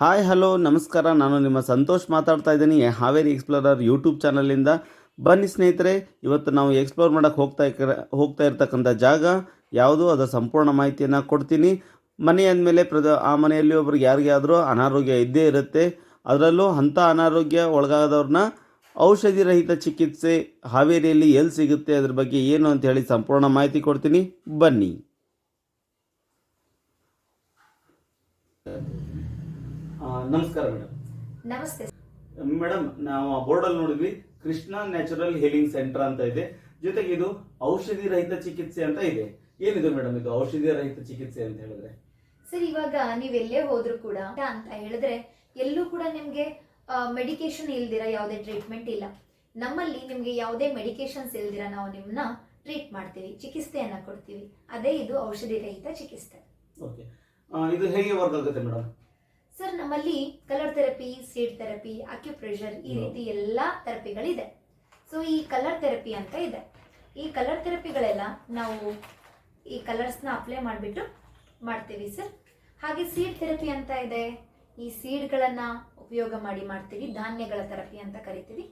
Hi, hello, ನಮಸ್ಕಾರ. ನಾನು ನಿಮ್ಮ ಸಂತೋಷ್ ಮಾತಾಡ್ತಾ ಇದ್ದೀನಿ. ಹಾವೇರಿ ಎಕ್ಸ್ಪ್ಲೋರರ್ ಯೂಟ್ಯೂಬ್ ಚಾನಲಿಂದ ಬನ್ನಿ ಸ್ನೇಹಿತರೆ, ಇವತ್ತು ನಾವು ಎಕ್ಸ್ಪ್ಲೋರ್ ಮಾಡೋಕ್ಕೆ ಹೋಗ್ತಾ ಇರ ಹೋಗ್ತಾ ಇರ್ತಕ್ಕಂಥ ಜಾಗ ಯಾವುದು? ಅದರ ಸಂಪೂರ್ಣ ಮಾಹಿತಿಯನ್ನು ಕೊಡ್ತೀನಿ. ಮನೆ ಅಂದಮೇಲೆ ಪ್ರದ, ಆ ಮನೆಯಲ್ಲಿ ಒಬ್ರಿಗೆ ಯಾರಿಗಾದರೂ ಅನಾರೋಗ್ಯ ಇದ್ದೇ ಇರುತ್ತೆ. ಅದರಲ್ಲೂ ಅಂಥ ಅನಾರೋಗ್ಯ ಒಳಗಾದವ್ರನ್ನ ಔಷಧಿ ರಹಿತ ಚಿಕಿತ್ಸೆ ಹಾವೇರಿಯಲ್ಲಿ ಎಲ್ಲಿ ಸಿಗುತ್ತೆ? ಅದ್ರ ಬಗ್ಗೆ ಏನು ಅಂತ ಹೇಳಿ ಸಂಪೂರ್ಣ ಮಾಹಿತಿ ಕೊಡ್ತೀನಿ. ಬನ್ನಿ. ನಮಸ್ಕಾರ ಮೇಡಮ್. ನಮಸ್ತೆ. ಮೇಡಮ್ ನಾವು ಬೋರ್ಡ್ ಅಲ್ಲಿ ನೋಡಿದ್ವಿ ಕೃಷ್ಣ ನ್ಯಾಚುರಲ್ ಹೀಲಿಂಗ್ ಸೆಂಟರ್ ಅಂತ ಇದೆ. ಜೊತೆಗೆ ಇದು ಔಷಧಿ ರಹಿತ ಚಿಕಿತ್ಸೆ ಅಂತ ಇದೆ. ಏನಿದೆ ಮೇಡಮ್ ಇದು ಔಷಧಿ ರಹಿತ ಚಿಕಿತ್ಸೆ ಅಂತ ಹೇಳಿದ್ರೆ? ಸರ್ ಇವಾಗ ನೀವೆಲ್ಲೇ ಹೋದ್ರು ಕೂಡ ಅಂತ ಹೇಳಿದ್ರೆ ಎಲ್ಲೂ ಕೂಡ ನಿಮ್ಗೆ ಮೆಡಿಕೇಶನ್ ಇಲ್ದಿರ ಯಾವುದೇ ಟ್ರೀಟ್ಮೆಂಟ್ ಇಲ್ಲ. ನಮ್ಮಲ್ಲಿ ನಿಮ್ಗೆ ಯಾವುದೇ ಮೆಡಿಕೇಶನ್ಸ್ ಇಲ್ದಿರ ನಾವು ನಿಮ್ಮನ್ನ ಟ್ರೀಟ್ ಮಾಡ್ತೀವಿ ಚಿಕಿತ್ಸೆಯನ್ನ ಕೊಡ್ತೀವಿ. ಅದೇ ಇದು ಔಷಧಿ ರಹಿತ ಚಿಕಿತ್ಸೆ. ಓಕೆ ಇದು ಹೇಗೆ ವರ್ಕ್ ಆಗುತ್ತೆ ಮೇಡಮ್? ಸರ್ ನಮ್ಮಲ್ಲಿ colour therapy seed therapy acupressure ಈ ರೀತಿ ಎಲ್ಲಾ ಥೆರಪಿಗಳಿದೆ ಸೊ ಈ ಕಲರ್ ಥೆರಪಿ ಅಂತ ಇದೆ. ಈ ಕಲರ್ ಥೆರಪಿಗಳೆಲ್ಲ ನಾವು ಈ ಕಲರ್ಸ್ನ ಅಪ್ಲೈ ಮಾಡಿಬಿಟ್ಟು ಮಾಡ್ತೀವಿ ಸರ್ ಹಾಗೆ ಸೀಡ್ ಥೆರಪಿ ಅಂತ ಇದೆ. ಈ ಸೀಡ್ಗಳನ್ನು ಉಪಯೋಗ ಮಾಡಿ ಮಾಡ್ತೀವಿ ಧಾನ್ಯಗಳ ಥೆರಪಿ ಅಂತ ಕರಿತೀವಿ.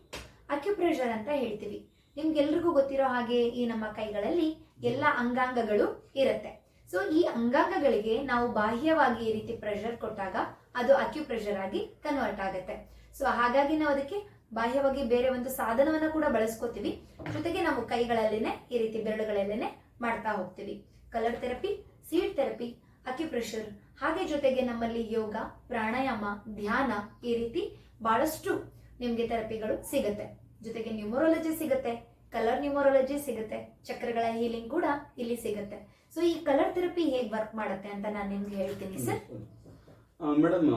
ಅಕ್ಯುಪ್ರೆಷರ್ ಅಂತ ಹೇಳ್ತೀವಿ. ನಿಮ್ಗೆಲ್ರಿಗೂ ಗೊತ್ತಿರೋ ಹಾಗೆ ಈ ನಮ್ಮ ಕೈಗಳಲ್ಲಿ ಎಲ್ಲ ಅಂಗಾಂಗಗಳು ಇರುತ್ತೆ. ಸೊ ಈ ಅಂಗಾಂಗಗಳಿಗೆ ನಾವು ಬಾಹ್ಯವಾಗಿ ಈ ರೀತಿ ಪ್ರೆಷರ್ ಕೊಟ್ಟಾಗ ಅದು ಅಕ್ಯುಪ್ರೆಷರ್ ಆಗಿ ಕನ್ವರ್ಟ್ ಆಗುತ್ತೆ. ಸೊ ಹಾಗಾಗಿ ನಾವು ಅದಕ್ಕೆ ಬಾಹ್ಯವಾಗಿ ಬೇರೆ ಒಂದು ಸಾಧನವನ್ನ ಕೂಡ ಬಳಸ್ಕೋತೀವಿ. ಜೊತೆಗೆ ನಾವು ಕೈಗಳಲ್ಲೇನೆ ಈ ರೀತಿ ಬೆರಳುಗಳಲ್ಲೇನೆ ಮಾಡ್ತಾ ಹೋಗ್ತೀವಿ. Colour therapy seed therapy acupressure ಹಾಗೆ ಜೊತೆಗೆ ನಮ್ಮಲ್ಲಿ ಯೋಗ, ಪ್ರಾಣಾಯಾಮ, ಧ್ಯಾನ ಈ ರೀತಿ ಬಹಳಷ್ಟು ನಿಮಗೆ ಥೆರಪಿಗಳು ಸಿಗುತ್ತೆ. ಜೊತೆಗೆ ನ್ಯೂಮರಾಲಜಿ ಸಿಗುತ್ತೆ ಕಲರ್ ನ್ಯೂಮರಾಲಜಿ ಸಿಗುತ್ತೆ, ಚಕ್ರಗಳ ಹೀಲಿಂಗ್ ಕೂಡ ಇಲ್ಲಿ ಸಿಗುತ್ತೆ. ಸೊ ಈ ಕಲರ್ ಥೆರಪಿ ಹೇಗೆ ವರ್ಕ್ ಮಾಡುತ್ತೆ ಅಂತ ನಾನು ನಿಮ್ಗೆ ಹೇಳ್ತೀನಿ ಸರ್ ಮೇಡಮ್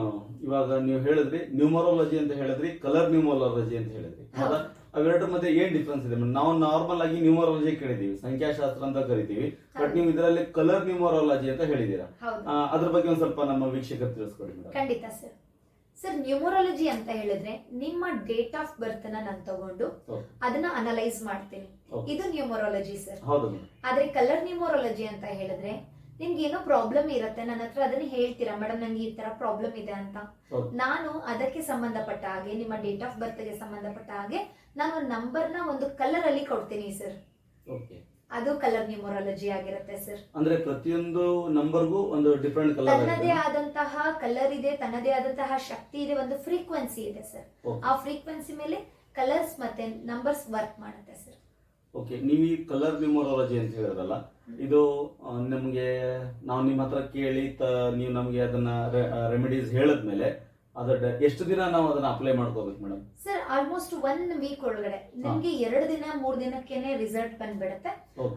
ಇವಾಗ ನೀವು ಹೇಳಿದ್ರಿ ನ್ಯೂಮರಾಲಜಿ ಅಂತ ಹೇಳಿದ್ರಿ ಕಲರ್ ನ್ಯೂಮರಾಲಜಿ ಅಂತ ಹೇಳಿದ್ರಿ. ಅವೆರಡರ ಮಧ್ಯೆ ಏನ್ ಡಿಫ್ರೆನ್ಸ್ ಇದೆ? ಮೇಡಮ್ ನಾವು ನಾರ್ಮಲ್ ಆಗಿ ನ್ಯೂಮರಾಲಜಿ ಕೇಳಿದೀವಿ ಸಂಖ್ಯಾಶಾಸ್ತ್ರ ಅಂತ ಕರಿತೀವಿ ಬಟ್ ನೀವು ಇದರಲ್ಲಿ ಕಲರ್ ನ್ಯೂಮರಾಲಜಿ ಅಂತ ಹೇಳಿದೀರಾ ಅದ್ರ ಬಗ್ಗೆ ಒಂದ್ ಸ್ವಲ್ಪ ನಮ್ಮ ವೀಕ್ಷಕರು ತಿಳಿಸ್ಕೊಡಿ ಮೇಡಮ್. ಖಂಡಿತ ಸರ್ ಸರ್ ನ್ಯೂಮರಾಲಜಿ ಅಂತ ಹೇಳಿದ್ರೆ ನಿಮ್ಮ ಡೇಟ್ ಆಫ್ ಬರ್ತ್ನ ನಾನು ತಗೊಂಡು ಅದನ್ನ ಅನಲೈಸ್ ಮಾಡ್ತೀನಿ. ಇದು ನ್ಯೂಮರಾಲಜಿ ಸರ್ ಹೌದು ಆದ್ರೆ ಕಲರ್ ನ್ಯೂಮರಾಲಜಿ ಅಂತ ಹೇಳಿದ್ರೆ ನಿಮ್ಗೆ ಏನೋ ಪ್ರಾಬ್ಲಮ್ ಇರುತ್ತೆ ನನ್ನ ಹತ್ರ ಅದನ್ನ ಹೇಳ್ತೀರಾ? ಮೇಡಮ್ ನನ್ಗೆ ಈ ತರ ಪ್ರಾಬ್ಲಮ್ ಇದೆ ಅಂತ. ನಾನು ಅದಕ್ಕೆ ಸಂಬಂಧಪಟ್ಟ ಹಾಗೆ ನಿಮ್ಮ ಡೇಟ್ ಆಫ್ ಬರ್ತ್ಗೆ ಸಂಬಂಧಪಟ್ಟ ಹಾಗೆ ನಾನು ನಂಬರ್ನ ಒಂದು ಕಲರ್ ಅಲ್ಲಿ ಕೊಡ್ತೀನಿ ಸರ್ ಅದು ಕಲರ್ ನ್ಯೂಮರಾಲಜಿ ಆಗಿರುತ್ತೆ ಸರ್ ಅಂದ್ರೆ ಪ್ರತಿಯೊಂದು ನಂಬರ್ಗೂ ಒಂದು ಡಿಫ್ರೆಂಟ್ ಕಲರ್ ತನ್ನದೇ ಆದಂತಹ ಕಲರ್ ಇದೆ ತನ್ನದೇ ಆದಂತಹ ಶಕ್ತಿ ಇದೆ ಒಂದು ಫ್ರೀಕ್ವೆನ್ಸಿ ಇದೆ ಸರ್ ಆ ಫ್ರೀಕ್ವೆನ್ಸಿ ಮೇಲೆ ಕಲರ್ಸ್ ಮತ್ತೆ ನಂಬರ್ಸ್ ವರ್ಕ್ ಮಾಡುತ್ತೆ ಸರ್ ಓಕೆ ನೀವು ಈ ಕಲರ್ ನ್ಯೂಮರಾಲಜಿ ಅಂತ ಹೇಳಿದ್ರಲ್ಲ ಇದು ನಿಮಗೆ ನಾವು ನಿಮ್ಮ ಹತ್ರ ಕೇಳಿ ತ ನೀವು ನಮಗೆ ಅದನ್ನ ರೆಮಿಡೀಸ್ ಹೇಳಿದ್ಮೇಲೆ ಅದ್ರ ಎಷ್ಟು ದಿನ ನಾವು ಅದನ್ನ ಅಪ್ಲೈ ಮಾಡ್ಕೋಬೇಕು madam sir almost one week ಒಳಗಡೆ. ನಿಮ್ಗೆ ಎರಡು ದಿನ ಮೂರ್ ದಿನಕ್ಕೆನೆ ರಿಸಲ್ಟ್ ಬಂದ್ಬಿಡುತ್ತೆ.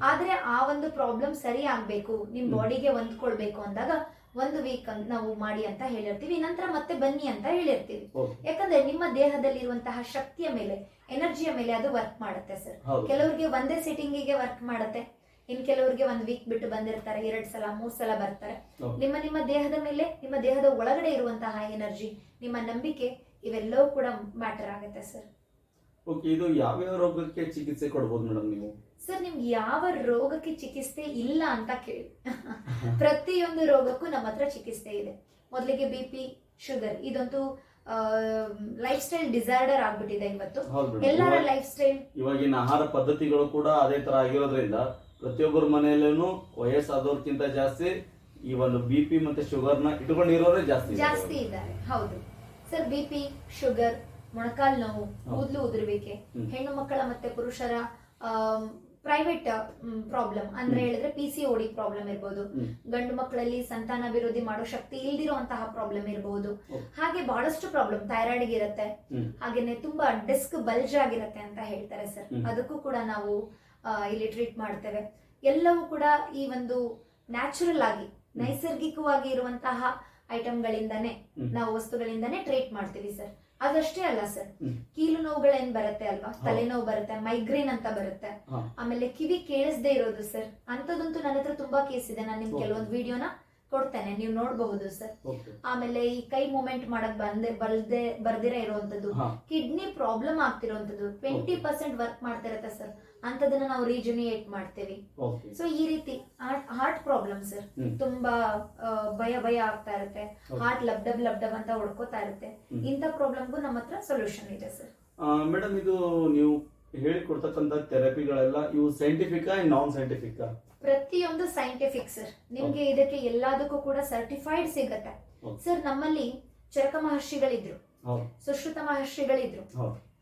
ಆದ್ರೆ ಆ ಒಂದು ಪ್ರಾಬ್ಲಮ್ ಸರಿ ಆಗ್ಬೇಕು. ನಿಮ್ ಬಾಡಿಗೆ ಹೊಂದ್ಕೊಳ್ಬೇಕು ಅಂದಾಗ ಒಂದು ವೀಕ್ ನಾವು ಮಾಡಿ ಅಂತ ಹೇಳಿರ್ತೀವಿ ನಂತರ ಮತ್ತೆ ಬನ್ನಿ ಅಂತ ಹೇಳಿರ್ತೀವಿ. ಯಾಕಂದ್ರೆ ನಿಮ್ಮ ದೇಹದಲ್ಲಿ ಇರುವಂತಹ ಶಕ್ತಿಯ ಮೇಲೆ ಎನರ್ಜಿಯ ಮೇಲೆ ಅದು ವರ್ಕ್ ಮಾಡುತ್ತೆ ಸರ್ ಕೆಲವರಿಗೆ ಒಂದೇ ಸಿಟ್ಟಿಂಗಿಗೆ ವರ್ಕ್ ಮಾಡುತ್ತೆ. ಇನ್ ಕೆಲವರಿಗೆ ಒಂದ್ ವೀಕ್ ಬಿಟ್ಟು ಬಂದಿರ್ತಾರೆ ಎರಡ್ ಸಲ ಮೂರ್ ಸಲ ಬರ್ತಾರೆ. ನಿಮ್ಮ ನಿಮ್ಮ ದೇಹದ ಮೇಲೆ ನಿಮ್ಮ ದೇಹದ ಒಳಗಡೆ ಇರುವಂತಹ ಎನರ್ಜಿ ನಿಮ್ಮ ನಂಬಿಕೆ ಇವೆಲ್ಲವೂ ಕೂಡ ಮ್ಯಾಟರ್ ಆಗುತ್ತೆ ಸರ್ ಓಕೆ ಇದು ಯಾವ್ಯಾವ ರೋಗಕ್ಕೆ ಚಿಕಿತ್ಸೆ ಕೊಡ್ಬೋದು ಮೇಡಮ್ ನೀವು? ಸರ್ ನಿಮ್ಗೆ ಯಾವ ರೋಗಕ್ಕೆ ಚಿಕಿತ್ಸೆ ಇಲ್ಲ ಅಂತ ಕೇಳಿ. ಪ್ರತಿಯೊಂದು ರೋಗಕ್ಕೂ ನಮ್ಮ ಹತ್ರ ಚಿಕಿತ್ಸೆ ಇದೆ. ಮೊದಲಿಗೆ ಬಿ ಪಿ ಶುಗರ್ ಇದಂತೂ ಲೈಫ್ ಸ್ಟೈಲ್ ಡಿಸಾರ್ಡರ್ ಆಗ್ಬಿಟ್ಟಿದೆ ಇವತ್ತು. ಎಲ್ಲರ ಲೈಫ್ ಸ್ಟೈಲ್ ಇವಾಗಿನ ಆಹಾರ ಪದ್ಧತಿಗಳು ಕೂಡ ಅದೇ ತರ ಆಗಿರೋದ್ರಿಂದ ಪ್ರತಿಯೊಬ್ಬರ ಮನೆಯಲ್ಲೂ ವಯಸ್ಸಾದವ್ರಕ್ಕಿಂತ ಜಾಸ್ತಿ ಈ ಒಂದು ಬಿ ಪಿ ಮತ್ತೆ ಶುಗರ್ನ ಇಟ್ಕೊಂಡಿರೋರೇ ಜಾಸ್ತಿ ಜಾಸ್ತಿ ಇದ್ದಾರೆ. ಹೌದು. ಸರ್ ಬಿ ಪಿ ಶುಗರ್ ಮೊಣಕಾಲ್ ನೋವು ಕೂದಲು ಉದುರುವಿಕೆ ಹೆಣ್ಣು ಮಕ್ಕಳ ಮತ್ತೆ ಪುರುಷರ ಪ್ರೈವೇಟ್ ಪ್ರಾಬ್ಲಮ್ ಅಂದ್ರೆ ಹೇಳಿದ್ರೆ ಪಿ ಸಿ ಓಡಿ ಪ್ರಾಬ್ಲಮ್ ಇರ್ಬೋದು. ಗಂಡು ಮಕ್ಕಳಲ್ಲಿ ಸಂತಾನ ವಿರೋಧಿ ಮಾಡೋ ಶಕ್ತಿ ಇಲ್ದಿರುವಂತಹ ಪ್ರಾಬ್ಲಮ್ ಇರಬಹುದು ಹಾಗೆ ಬಹಳಷ್ಟು ಪ್ರಾಬ್ಲಮ್ ಥೈರಾಯ್ಡ್ ಇರುತ್ತೆ. ಹಾಗೆನೆ ತುಂಬಾ ಡಿಸ್ಕ್ ಬಲ್ಜ್ ಆಗಿರುತ್ತೆ ಅಂತ ಹೇಳ್ತಾರೆ ಸರ್ ಅದಕ್ಕೂ ಕೂಡ ನಾವು ಇಲ್ಲಿ ಟ್ರೀಟ್ ಮಾಡ್ತೇವೆ. ಎಲ್ಲವೂ ಕೂಡ ಈ ಒಂದು ನ್ಯಾಚುರಲ್ ಆಗಿ ನೈಸರ್ಗಿಕವಾಗಿ ಇರುವಂತಹ ಐಟಮ್ಗಳಿಂದಾನೇ ಹ್ಮ್. ನಾವು ವಸ್ತುಗಳಿಂದಾನೇ ಟ್ರೀಟ್ ಮಾಡ್ತೀವಿ ಸರ್ ಅದಷ್ಟೇ ಅಲ್ಲ ಸರ್. ಕೀಲು ನೋವುಗಳೇನ್ ಬರುತ್ತೆ ಅಲ್ವಾ? ತಲೆನೋವು ಬರುತ್ತೆ ಮೈಗ್ರೇನ್ ಅಂತ ಬರುತ್ತೆ. ಆಮೇಲೆ ಕಿವಿ ಕೇಳಿಸದೇ ಇರೋದು ಸರ್. ಅಂತದಂತೂ ನನ್ನ ಹತ್ರ ತುಂಬಾ ಕೇಸ್ ಇದೆ. ನಾನು ನಿಮ್ಗೆ ಕೆಲವೊಂದು ವಿಡಿಯೋನ ಕೊಡ್ತೇನೆ. ನೀವು ನೋಡಬಹುದು ಸರ್. ಆಮೇಲೆ ಈ ಕೈ ಮೂವ್ಮೆಂಟ್ ಮಾಡಕ್ ಬಂದೆ ಬಲ್ದೆ ಬರ್ದಿರ ಇರುವಂತದ್ದು ಕಿಡ್ನಿ ಪ್ರಾಬ್ಲಮ್ ಆಗ್ತಿರೋಂಥದ್ದು. ಟ್ವೆಂಟಿ ಪರ್ಸೆಂಟ್ ವರ್ಕ್ ಮಾಡ್ತಿರತ್ತೆ ಸರ್. ಅಂತದನ್ನ ನಾವು ರೀಜುನಿಯೇಟ್ ಮಾಡ್ತೇವೆ. ಸೊ ಈ ರೀತಿ ಹಾರ್ಟ್ ಪ್ರಾಬ್ಲಮ್ ಸರ್ ತುಂಬಾ ಭಯ ಭಯ ಆಗ್ತಾ ಇರುತ್ತೆ. ಲಬ್ ಹಾರ್ಟ್ ಲಬ್ಡಬ್ ಲಬ್ಡಬ್ ಅಂತ ಹೊಡ್ಕೋತಾ ಇರುತ್ತೆ. ಇಂಥ ಪ್ರಾಬ್ಲಮ್ಗೂ ನಮ್ಮ ಹತ್ರ ಸೊಲ್ಯೂಷನ್ ಇದೆ ಸರ್ ಮೇಡಮ್ ಇದು ನೀವು ಹೇಳಿಕೊಡ್ತಕ್ಕಂಥ ಥೆರಪಿಗಳೆಲ್ಲ ಇವು ಸೈಂಟಿಫಿಕ್ ನಾನ್ ಸೈಂಟಿಫಿಕ್ ಪ್ರತಿಯೊಂದು ಸೈಂಟಿಫಿಕ್ ಸರ್ ನಿಮ್ಗೆ ಇದಕ್ಕೆ ಎಲ್ಲದಕ್ಕೂ ಕೂಡ ಸರ್ಟಿಫೈಡ್ ಸಿಗತ್ತೆ. ಸರ್ ನಮ್ಮಲ್ಲಿ ಚರಕ ಮಹರ್ಷಿಗಳಿದ್ರು. ಸುಶ್ರುತ ಮಹರ್ಷಿಗಳಿದ್ರು.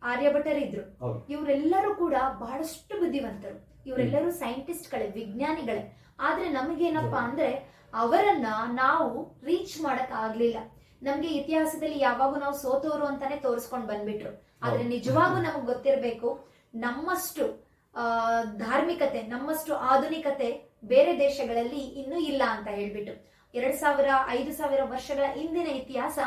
ಆರ್ಯಭಟರಿದ್ರು. ಇವರೆಲ್ಲರೂ ಕೂಡ ಬಹಳಷ್ಟು ಬುದ್ಧಿವಂತರು. ಇವರೆಲ್ಲರೂ ಸೈಂಟಿಸ್ಟ್ಗಳೇ ವಿಜ್ಞಾನಿಗಳೇ. ಆದ್ರೆ ನಮಗೇನಪ್ಪಾ ಅಂದ್ರೆ ಅವರನ್ನ ನಾವು ರೀಚ್ ಮಾಡಕ್ ಆಗ್ಲಿಲ್ಲ. ನಮ್ಗೆ ಇತಿಹಾಸದಲ್ಲಿ ಯಾವಾಗೂ ನಾವು ಸೋತವರು ಅಂತಾನೆ ತೋರಿಸ್ಕೊಂಡ್ ಬಂದ್ಬಿಟ್ರು. ಆದ್ರೆ. ನಿಜವಾಗೂ ನಮಗ್ ಗೊತ್ತಿರ್ಬೇಕು ನಮ್ಮಷ್ಟು ಆ ಧಾರ್ಮಿಕತೆ ನಮ್ಮಷ್ಟು ಆಧುನಿಕತೆ ಬೇರೆ ದೇಶಗಳಲ್ಲಿ ಇನ್ನೂ ಇಲ್ಲ ಅಂತ ಹೇಳ್ಬಿಟ್ಟು. ಎರಡ್ ಸಾವಿರ ಐದು ಸಾವಿರ ವರ್ಷಗಳ ಹಿಂದಿನ ಇತಿಹಾಸ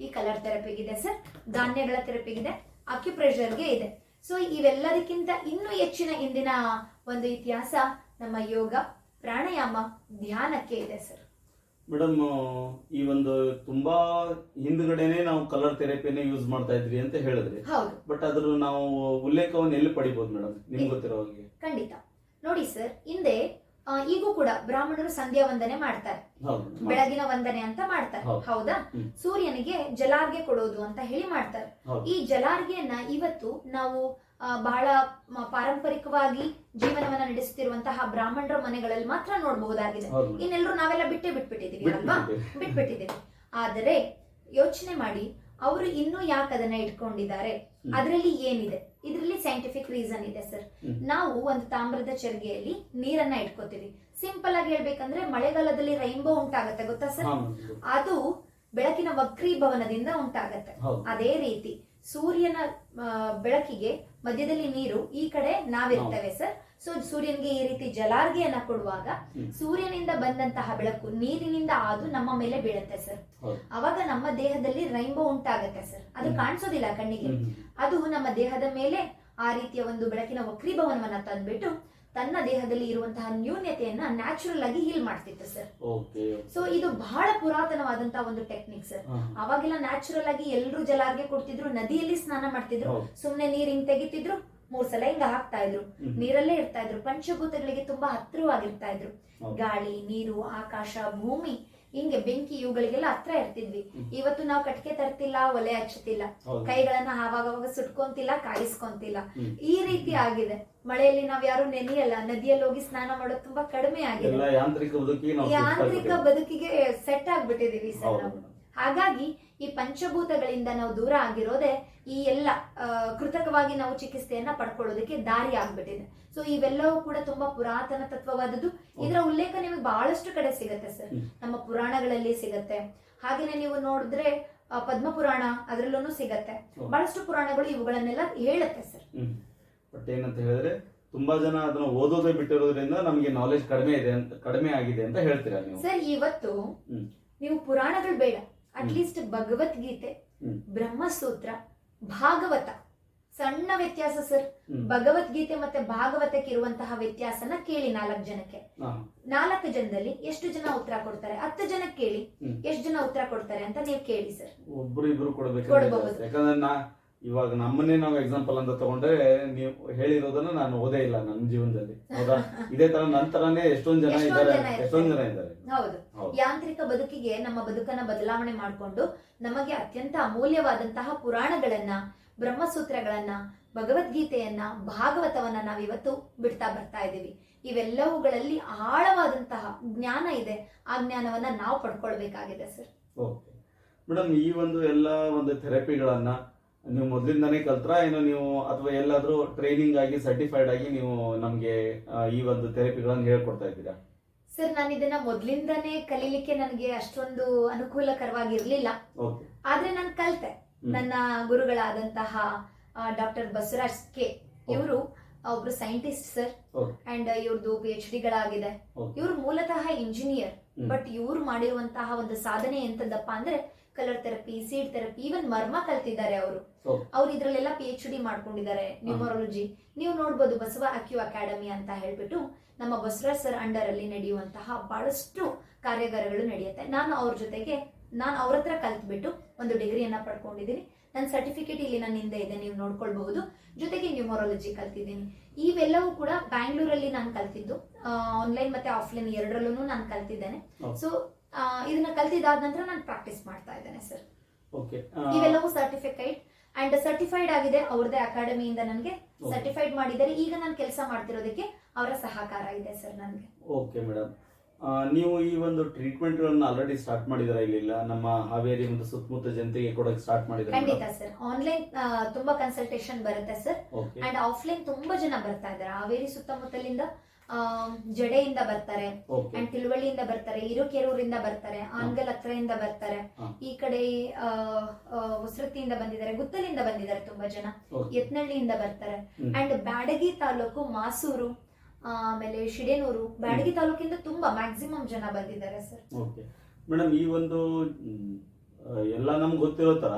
ಈ ಕಲರ್ ಥೆರಪಿಗಿದೆ ಸರ್. ಧಾನ್ಯಗಳ ಥೆರಪಿಗಿದೆ. ಅಕ್ಯುಪ್ರೆಷರ್ಗೆ ಇದೆ. ಸೊ ಇವೆಲ್ಲದಕ್ಕಿಂತ ಇನ್ನೂ ಹೆಚ್ಚಿನ ಇಂದಿನ ಒಂದು ಇತಿಹಾಸ ನಮ್ಮ ಯೋಗ ಪ್ರಾಣಾಯಾಮ ಧ್ಯಾನಕ್ಕೆ ಇದೆ ಸರ್ ಮೇಡಮ್ ಈ ಒಂದು ತುಂಬಾ ಹಿಂದ್ಗಡೆನೆ ನಾವು ಕಲರ್ ಥೆರಪಿನೇ ಯೂಸ್ ಮಾಡ್ತಾ ಇದ್ವಿ ಅಂತ ಹೇಳಿದ್ರಿ. ಬಟ್ ಅದ್ರ ನಾವು ಉಲ್ಲೇಖವನ್ನು ಎಲ್ಲಿ ಪಡಿಬಹುದು ಮೇಡಮ್ ನಿಮ್ಗೆ ಗೊತ್ತಿರೋ ಹಾಗೆ. ಖಂಡಿತ. ನೋಡಿ ಸರ್ ಹಿಂದೆ ಈಗೂ ಕೂಡ ಬ್ರಾಹ್ಮಣರು ಸಂಧ್ಯಾ ವಂದನೆ ಮಾಡ್ತಾರೆ. ಬೆಳಗಿನ ವಂದನೆ ಅಂತ ಮಾಡ್ತಾರೆ. ಹೌದಾ. ಸೂರ್ಯನಿಗೆ ಜಲಾರ್ಗೆ ಕೊಡೋದು ಅಂತ ಹೇಳಿ ಮಾಡ್ತಾರೆ. ಈ ಜಲಾರ್ಗೆಯನ್ನ ಇವತ್ತು ನಾವು ಬಹಳ ಪಾರಂಪರಿಕವಾಗಿ ಜೀವನವನ್ನ ನಡೆಸುತ್ತಿರುವಂತಹ ಬ್ರಾಹ್ಮಣರ ಮನೆಗಳಲ್ಲಿ ಮಾತ್ರ ನೋಡಬಹುದಾಗಿದೆ. ಹೌದು. ಇನ್ನೆಲ್ಲರೂ ನಾವೆಲ್ಲ ಬಿಟ್ಟೇ ಬಿಟ್ಬಿಟ್ಟಿದೀವಿ ಅಲ್ವಾ? ಬಿಟ್ಬಿಟ್ಟಿದ್ದೀವಿ. ಆದರೆ ಯೋಚನೆ ಮಾಡಿ ಅವರು ಇನ್ನೂ ಯಾಕೆ ಅದನ್ನ ಇಟ್ಕೊಂಡಿದ್ದಾರೆ. ಅದರಲ್ಲಿ ಏನಿದೆ? ಇದರಲ್ಲಿ ಸೈಂಟಿಫಿಕ್ ರೀಸನ್ ಇದೆ ಸರ್ ನಾವು ಒಂದು ತಾಮ್ರದ ಚರ್ಗೆಯಲ್ಲಿ ನೀರನ್ನ ಇಟ್ಕೋತೀವಿ. ಸಿಂಪಲ್ ಆಗಿ ಹೇಳ್ಬೇಕಂದ್ರೆ ಮಳೆಗಾಲದಲ್ಲಿ ರೈನ್ಬೋ ಉಂಟಾಗತ್ತೆ ಗೊತ್ತಾ ಸರ್ ಅದು ಬೆಳಕಿನ ವಕ್ರೀಭವನದಿಂದ ಉಂಟಾಗತ್ತೆ. ಅದೇ ರೀತಿ ಸೂರ್ಯನ ಬೆಳಕಿಗೆ ಮಧ್ಯದಲ್ಲಿ ನೀರು ಈ ಕಡೆ ನಾವಿರ್ತೇವೆ ಸರ್ ಸೊ ಸೂರ್ಯನಿಗೆ ಈ ರೀತಿ ಜಲಾರ್ಗಿಯನ್ನ ಕೊಡುವಾಗ ಸೂರ್ಯನಿಂದ ಬಂದಂತಹ ಬೆಳಕು ನೀರಿನಿಂದ ಅದು ನಮ್ಮ ಮೇಲೆ ಬೀಳುತ್ತೆ ಸರ್. ಅವಾಗ ನಮ್ಮ ದೇಹದಲ್ಲಿ ರೈನ್ಬೋ ಉಂಟಾಗತ್ತೆ ಸರ್. ಅದು. ಕಾಣಿಸೋದಿಲ್ಲ ಕಣ್ಣಿಗೆ. ಅದು ನಮ್ಮ ದೇಹದ ಮೇಲೆ ಆ ರೀತಿಯ ಒಂದು ಬೆಳಕಿನ ವಕ್ರೀಭವನವನ್ನ ತಂದ್ಬಿಟ್ಟು ತನ್ನ ದೇಹದಲ್ಲಿ ಇರುವಂತಹ ನ್ಯೂನ್ಯತೆಯನ್ನ ನ್ಯಾಚುರಲ್ ಆಗಿ ಹೀಲ್ ಮಾಡ್ತಿತ್ತು ಸರ್. ಸೊ ಇದು ಬಹಳ ಪುರಾತನವಾದಂತಹ ಒಂದು ಟೆಕ್ನಿಕ್ ಸರ್. ಅವಾಗೆಲ್ಲ ನ್ಯಾಚುರಲ್ ಆಗಿ ಎಲ್ಲರೂ ಜಲಾರ್ಗೆ ಕೊಡ್ತಿದ್ರು ನದಿಯಲ್ಲಿ ಸ್ನಾನ ಮಾಡ್ತಿದ್ರು. ಸುಮ್ನೆ ನೀರ್ ಹಿಂಗ್ ತೆಗಿತಿದ್ರು ಮೂರ್ ಸಲ ಹಿಂಗ ಹಾಕ್ತಾ ಇದ್ರು. ನೀರಲ್ಲೇ ಇರ್ತಾ ಇದ್ರು. ಪಂಚಭೂತಗಳಿಗೆ ತುಂಬಾ ಹತ್ತಿರವಾಗಿರ್ತಾ ಇದ್ರು. ಗಾಳಿ ನೀರು ಆಕಾಶ ಭೂಮಿ ಹಿಂಗೆ ಬೆಂಕಿ ಇವುಗಳಿಗೆಲ್ಲ ಹತ್ರ ಇರ್ತಿದ್ವಿ. ಇವತ್ತು ನಾವು ಕಟ್ಟಿಗೆ ತರ್ತಿಲ್ಲ ಒಲೆ ಹಚ್ಚುತ್ತಿಲ್ಲ. ಕೈಗಳನ್ನ ಆವಾಗವಾಗ ಸುಟ್ಕೊಂತಿಲ್ಲ ಕಾಯಿಸ್ಕೊಂತಿಲ್ಲ. ಈ ರೀತಿ ಆಗಿದೆ. ಮಳೆಯಲ್ಲಿ ನಾವ್ ಯಾರು ನೆನೆಯಲ್ಲ. ನದಿಯಲ್ಲಿ ಹೋಗಿ ಸ್ನಾನ ಮಾಡೋದು ತುಂಬಾ ಕಡಿಮೆ ಆಗಿದೆ. ಯಾಂತ್ರಿಕ ಬದುಕಿಗೆ ಸೆಟ್ ಆಗ್ಬಿಟ್ಟಿದೀವಿ ಸರ್ ನಾವು ಹಾಗಾಗಿ ಈ ಪಂಚಭೂತಗಳಿಂದ ನಾವು ದೂರ ಆಗಿರೋದೇ ಈ ಎಲ್ಲ ಕೃತಕವಾಗಿ ನಾವು ಚಿಕಿತ್ಸೆಯನ್ನ ಪಡ್ಕೊಳ್ಳೋದಕ್ಕೆ ದಾರಿ ಆಗ್ಬಿಟ್ಟಿದೆ. ಸೊ ಇವೆಲ್ಲವೂ ಕೂಡ ತುಂಬಾ ಪುರಾತನ ತತ್ವವಾದದ್ದು. ಇದರ ಉಲ್ಲೇಖ ನಿಮಗೆ ಬಹಳಷ್ಟು ಕಡೆ ಸಿಗತ್ತೆ ಸರ್. ನಮ್ಮ ಪುರಾಣಗಳಲ್ಲಿ ಸಿಗತ್ತೆ. ಹಾಗೇನೆ ನೀವು ನೋಡಿದ್ರೆ ಪದ್ಮ ಪುರಾಣ ಅದರಲ್ಲೂ ಸಿಗತ್ತೆ. ಬಹಳಷ್ಟು ಪುರಾಣಗಳು ಇವುಗಳನ್ನೆಲ್ಲ ಹೇಳುತ್ತೆ ಸರ್. ಬಟ್ ಏನಂತ ಹೇಳಿದ್ರೆ ತುಂಬಾ ಜನ ಅದನ್ನ ಓದೋದೇ ಬಿಟ್ಟಿರೋದ್ರಿಂದ ನಮಗೆ ನಾಲೆಜ್ ಕಡಿಮೆ ಇದೆ ಅಂತ ಕಡಿಮೆ ಆಗಿದೆ ಅಂತ ಹೇಳ್ತೀರಾ ನೀವು? ಸರ್ ಇವತ್ತು ನೀವು ಪುರಾಣಗಳು ಬೇಡ. ಅಟ್ಲೀಸ್ಟ್ ಭಗವದ್ಗೀತೆ ಬ್ರಹ್ಮಸೂತ್ರ ಭಾಗವತ ಸಣ್ಣ ವ್ಯತ್ಯಾಸ ಸರ್ ಭಗವದ್ಗೀತೆ ಮತ್ತೆ ಭಾಗವತಕ್ಕೆ ಇರುವಂತಹ ವ್ಯತ್ಯಾಸನ ಕೇಳಿ ನಾಲ್ಕು ಜನಕ್ಕೆ. ನಾಲ್ಕು ಜನದಲ್ಲಿ ಎಷ್ಟು ಜನ ಉತ್ತರ ಕೊಡ್ತಾರೆ? ಹತ್ತು ಜನಕ್ಕೆ ಕೇಳಿ ಎಷ್ಟು ಜನ ಉತ್ತರ ಕೊಡ್ತಾರೆ ಅಂತ ನೀವು ಕೇಳಿ ಸರ್ ಒಬ್ರು ಇಬ್ರು ಯಾಕಂದ್ರೆ ಕೊಡ್ಬಹುದು. ಇವಾಗ ನಮ್ಮನ್ನೇ ನಾವು ಎಕ್ಸಾಂಪಲ್ ಅಂತ ತಗೊಂಡ್ರೆ ನೀವು ಹೇಳಿರೋದನ್ನ ನಾನು ಓದೇ ಇಲ್ಲ ನನ್ನ ಜೀವನದಲ್ಲಿ. ಹೌದಾ? ಇದೇ ತರ ನಂತರನೇ ಎಷ್ಟೊಂದ್ ಜನ ಇದ್ದಾರೆ. ಎಷ್ಟೊಂದ್ ಜನ ಇದ್ದಾರೆ. ಹೌದು. ಯಾಂತ್ರಿಕ ಬದುಕಿಗೆ ನಮ್ಮ ಬದುಕನ್ನ ಬದಲಾವಣೆ ಮಾಡಿಕೊಂಡು ನಮಗೆ ಅತ್ಯಂತ ಅಮೂಲ್ಯವಾದಂತಹ ಪುರಾಣಗಳನ್ನ ಬ್ರಹ್ಮಸೂತ್ರಗಳನ್ನ ಭಗವದ್ಗೀತೆಯನ್ನ ಭಾಗವತವನ್ನ ನಾವಿವತ್ತು ಬಿಡ್ತಾ ಬರ್ತಾ ಇದ್ದೀವಿ ಇವೆಲ್ಲವುಗಳಲ್ಲಿ ಆಳವಾದಂತಹ ಜ್ಞಾನ ಇದೆ. ಆ ಜ್ಞಾನವನ್ನ ನಾವು ಪಡ್ಕೊಳ್ಬೇಕಾಗಿದೆ ಸರ್. ಓಕೆ. ಮೇಡಮ್ ಈ ಒಂದು ಎಲ್ಲ ಒಂದು ಥೆರಪಿಗಳನ್ನ ನೀವು ಮೊದಲಿಂದಾನೇ ಕಲ್ತ್ರಾ ಏನು ನೀವು ಅಥವಾ ಎಲ್ಲಾದ್ರೂ ಟ್ರೈನಿಂಗ್ ಆಗಿ ಸರ್ಟಿಫೈಡ್ ಆಗಿ ನೀವು ನಮ್ಗೆ ಈ ಒಂದು ಥೆರಪಿಗಳನ್ನು ಹೇಳ್ಕೊಡ್ತಾ ಇದ್ದೀರಾ? ಸರ್ ನಾನು ಇದನ್ನ ಮೊದ್ಲಿಂದಾನೇ ಕಲೀಲಿಕ್ಕೆ ನನಗೆ ಅಷ್ಟೊಂದು ಅನುಕೂಲಕರವಾಗಿರ್ಲಿಲ್ಲ. ಆದ್ರೆ ನಾನು ಕಲ್ತೆ. ನನ್ನ ಗುರುಗಳಾದಂತಹ ಡಾಕ್ಟರ್ ಬಸವರಾಜ್ ಕೆ ಇವರು ಒಬ್ರು ಸೈಂಟಿಸ್ಟ್ ಸರ್. ಅಂಡ್ ಇವ್ರದ್ದು ಪಿ ಎಚ್ ಡಿಗಳಾಗಿದೆ. ಇವ್ರು ಮೂಲತಃ ಇಂಜಿನಿಯರ್ ಬಟ್ ಇವ್ರು ಮಾಡಿರುವಂತಹ ಒಂದು ಸಾಧನೆ ಎಂತದಪ್ಪ ಅಂದ್ರೆ colour therapy seed therapy even ಮರ್ಮ ಕಲ್ತಿದ್ದಾರೆ ಅವರು. ಅವ್ರು ಇದ್ರಲ್ಲೆಲ್ಲ ಪಿ ಎಚ್ ಡಿ ಮಾಡ್ಕೊಂಡಿದ್ದಾರೆ ನ್ಯೂಮರಾಲಜಿ. ನೀವು ನೋಡ್ಬೋದು ಬಸವ ಅಕ್ಯೂ ಅಕಾಡೆಮಿ ಅಂತ ಹೇಳ್ಬಿಟ್ಟು ನಮ್ಮ ಬಸವರಾಜ್ ಸರ್ ಅಂಡರ್ ಅಲ್ಲಿ ನಡೆಯುವಂತಹ ಬಹಳಷ್ಟು ಕಾರ್ಯಾಗಾರಗಳು ನಡೆಯುತ್ತೆ. ನಾನು ಅವ್ರ ಜೊತೆಗೆ ನಾನು ಅವ್ರ ಹತ್ರ ಕಲ್ತ್ಬಿಟ್ಟು ಒಂದು ಡಿಗ್ರಿಯನ್ನ ಪಡ್ಕೊಂಡಿದ್ದೀನಿ. ನನ್ನ ಸರ್ಟಿಫಿಕೇಟ್ ಇಲ್ಲಿ ನನ್ನ ಹಿಂದೆ ಇದೆ ನೀವು ನೋಡ್ಕೊಳ್ಬಹುದು. ಜೊತೆಗೆ ನ್ಯೂಮರಾಲಜಿ ಕಲ್ತಿದ್ದೀನಿ. ಇವೆಲ್ಲವೂ ಕೂಡ ಬ್ಯಾಂಗ್ಳೂರಲ್ಲಿ ನಾನು ಕಲ್ತಿದ್ದು. ಆನ್ಲೈನ್ ಮತ್ತೆ ಆಫ್ಲೈನ್ ಎರಡರಲ್ಲೂ ನಾನು ಕಲ್ತಿದ್ದೇನೆ. ಸೊ ಇದನ್ನ ಕಲ್ತಿದಾದ ನಂತರ ನಾನು ಪ್ರಾಕ್ಟೀಸ್ ಮಾಡ್ತಾ ಇದ್ದೇನೆ ಸರ್ ಓಕೆ ಇವೆಲ್ಲವೂ ಸರ್ಟಿಫಿಕೇಟ್ ಅಂಡ್ ಸರ್ಟಿಫೈಡ್ ಆಗಿದೆ ಅವ್ರದೇ ಅಕಾಡೆಮಿಯಿಂದ ನನಗೆ. ಸರ್ಟಿಫೈಡ್ ಮಾಡಿದ್ದಾರೆ. ಈಗ ನಾನು ಕೆಲಸ ಮಾಡ್ತಿರೋದಕ್ಕೆ ಅವರ ಸಹಕಾರ ಇದೆ ಸರ್ ನನಗೆ. ಓಕೆ ಮೇಡಮ್ ನೀವು ಈ ಒಂದು ಟ್ರೀಟ್ಮೆಂಟ್ ಗಳನ್ನ ಆಲ್ರೆಡಿ ಸ್ಟಾರ್ಟ್ ಮಾಡಿದಾರ ಇಲ್ಲ ನಮ್ಮ ಹಾವೇರಿ ಮತ್ತು ಸುತ್ತಮುತ್ತ ಜನತೆಗೆ ಕೊಡಕ್ಕೆ ಸ್ಟಾರ್ಟ್ ಮಾಡಿದ್ರೆ ಖಂಡಿತ ಸರ್ ಆನ್ಲೈನ್ ತುಂಬಾ ಕನ್ಸಲ್ಟೇಷನ್ ಬರುತ್ತೆ ಸರ್ ಅಂಡ್ ಆಫ್ಲೈನ್ ತುಂಬಾ ಜನ ಬರ್ತಾ ಇದ್ದಾರೆ. ಹಾವೇರಿ ಸುತ್ತಮುತ್ತಲಿಂದ ಜಡೆಯಿಂದ ಬರ್ತಾರೆ ಅಂಡ್ ತಿಳುವಳ್ಳಿಯಿಂದ ಬರ್ತಾರೆ ಇರುಕೆರೂರಿಂದ ಬರ್ತಾರೆ ಆನ್ಗಲ್ ಹತ್ರದಿಂದ ಬರ್ತಾರೆ. ಈ ಕಡೆ ಆ, ಆ, ಬಂದಿದ್ದಾರೆ ಗುತ್ತಲಿಂದ ಬಂದಿದ್ದಾರೆ ತುಂಬಾ ಜನ. ಎತ್ನಳ್ಳಿಯಿಂದ ಯತ್ನಳ್ಳಿಯಿಂದ ಬರ್ತಾರೆ. ಅಂಡ್ ಬ್ಯಾಡಗಿ ತಾಲೂಕು ಮಾಸೂರು ಆಮೇಲೆ ಶಿಡೇನೂರು. ಬ್ಯಾಡಗಿ ತಾಲೂಕಿಂದ ತುಂಬಾ ಮ್ಯಾಕ್ಸಿಮಮ್ ಜನ ಬಂದಿದ್ದಾರೆ ಸರ್ ಮೇಡಮ್ ಈ ಒಂದು ಎಲ್ಲ ನಮ್ಗೆ ಗೊತ್ತಿರೋ ತರ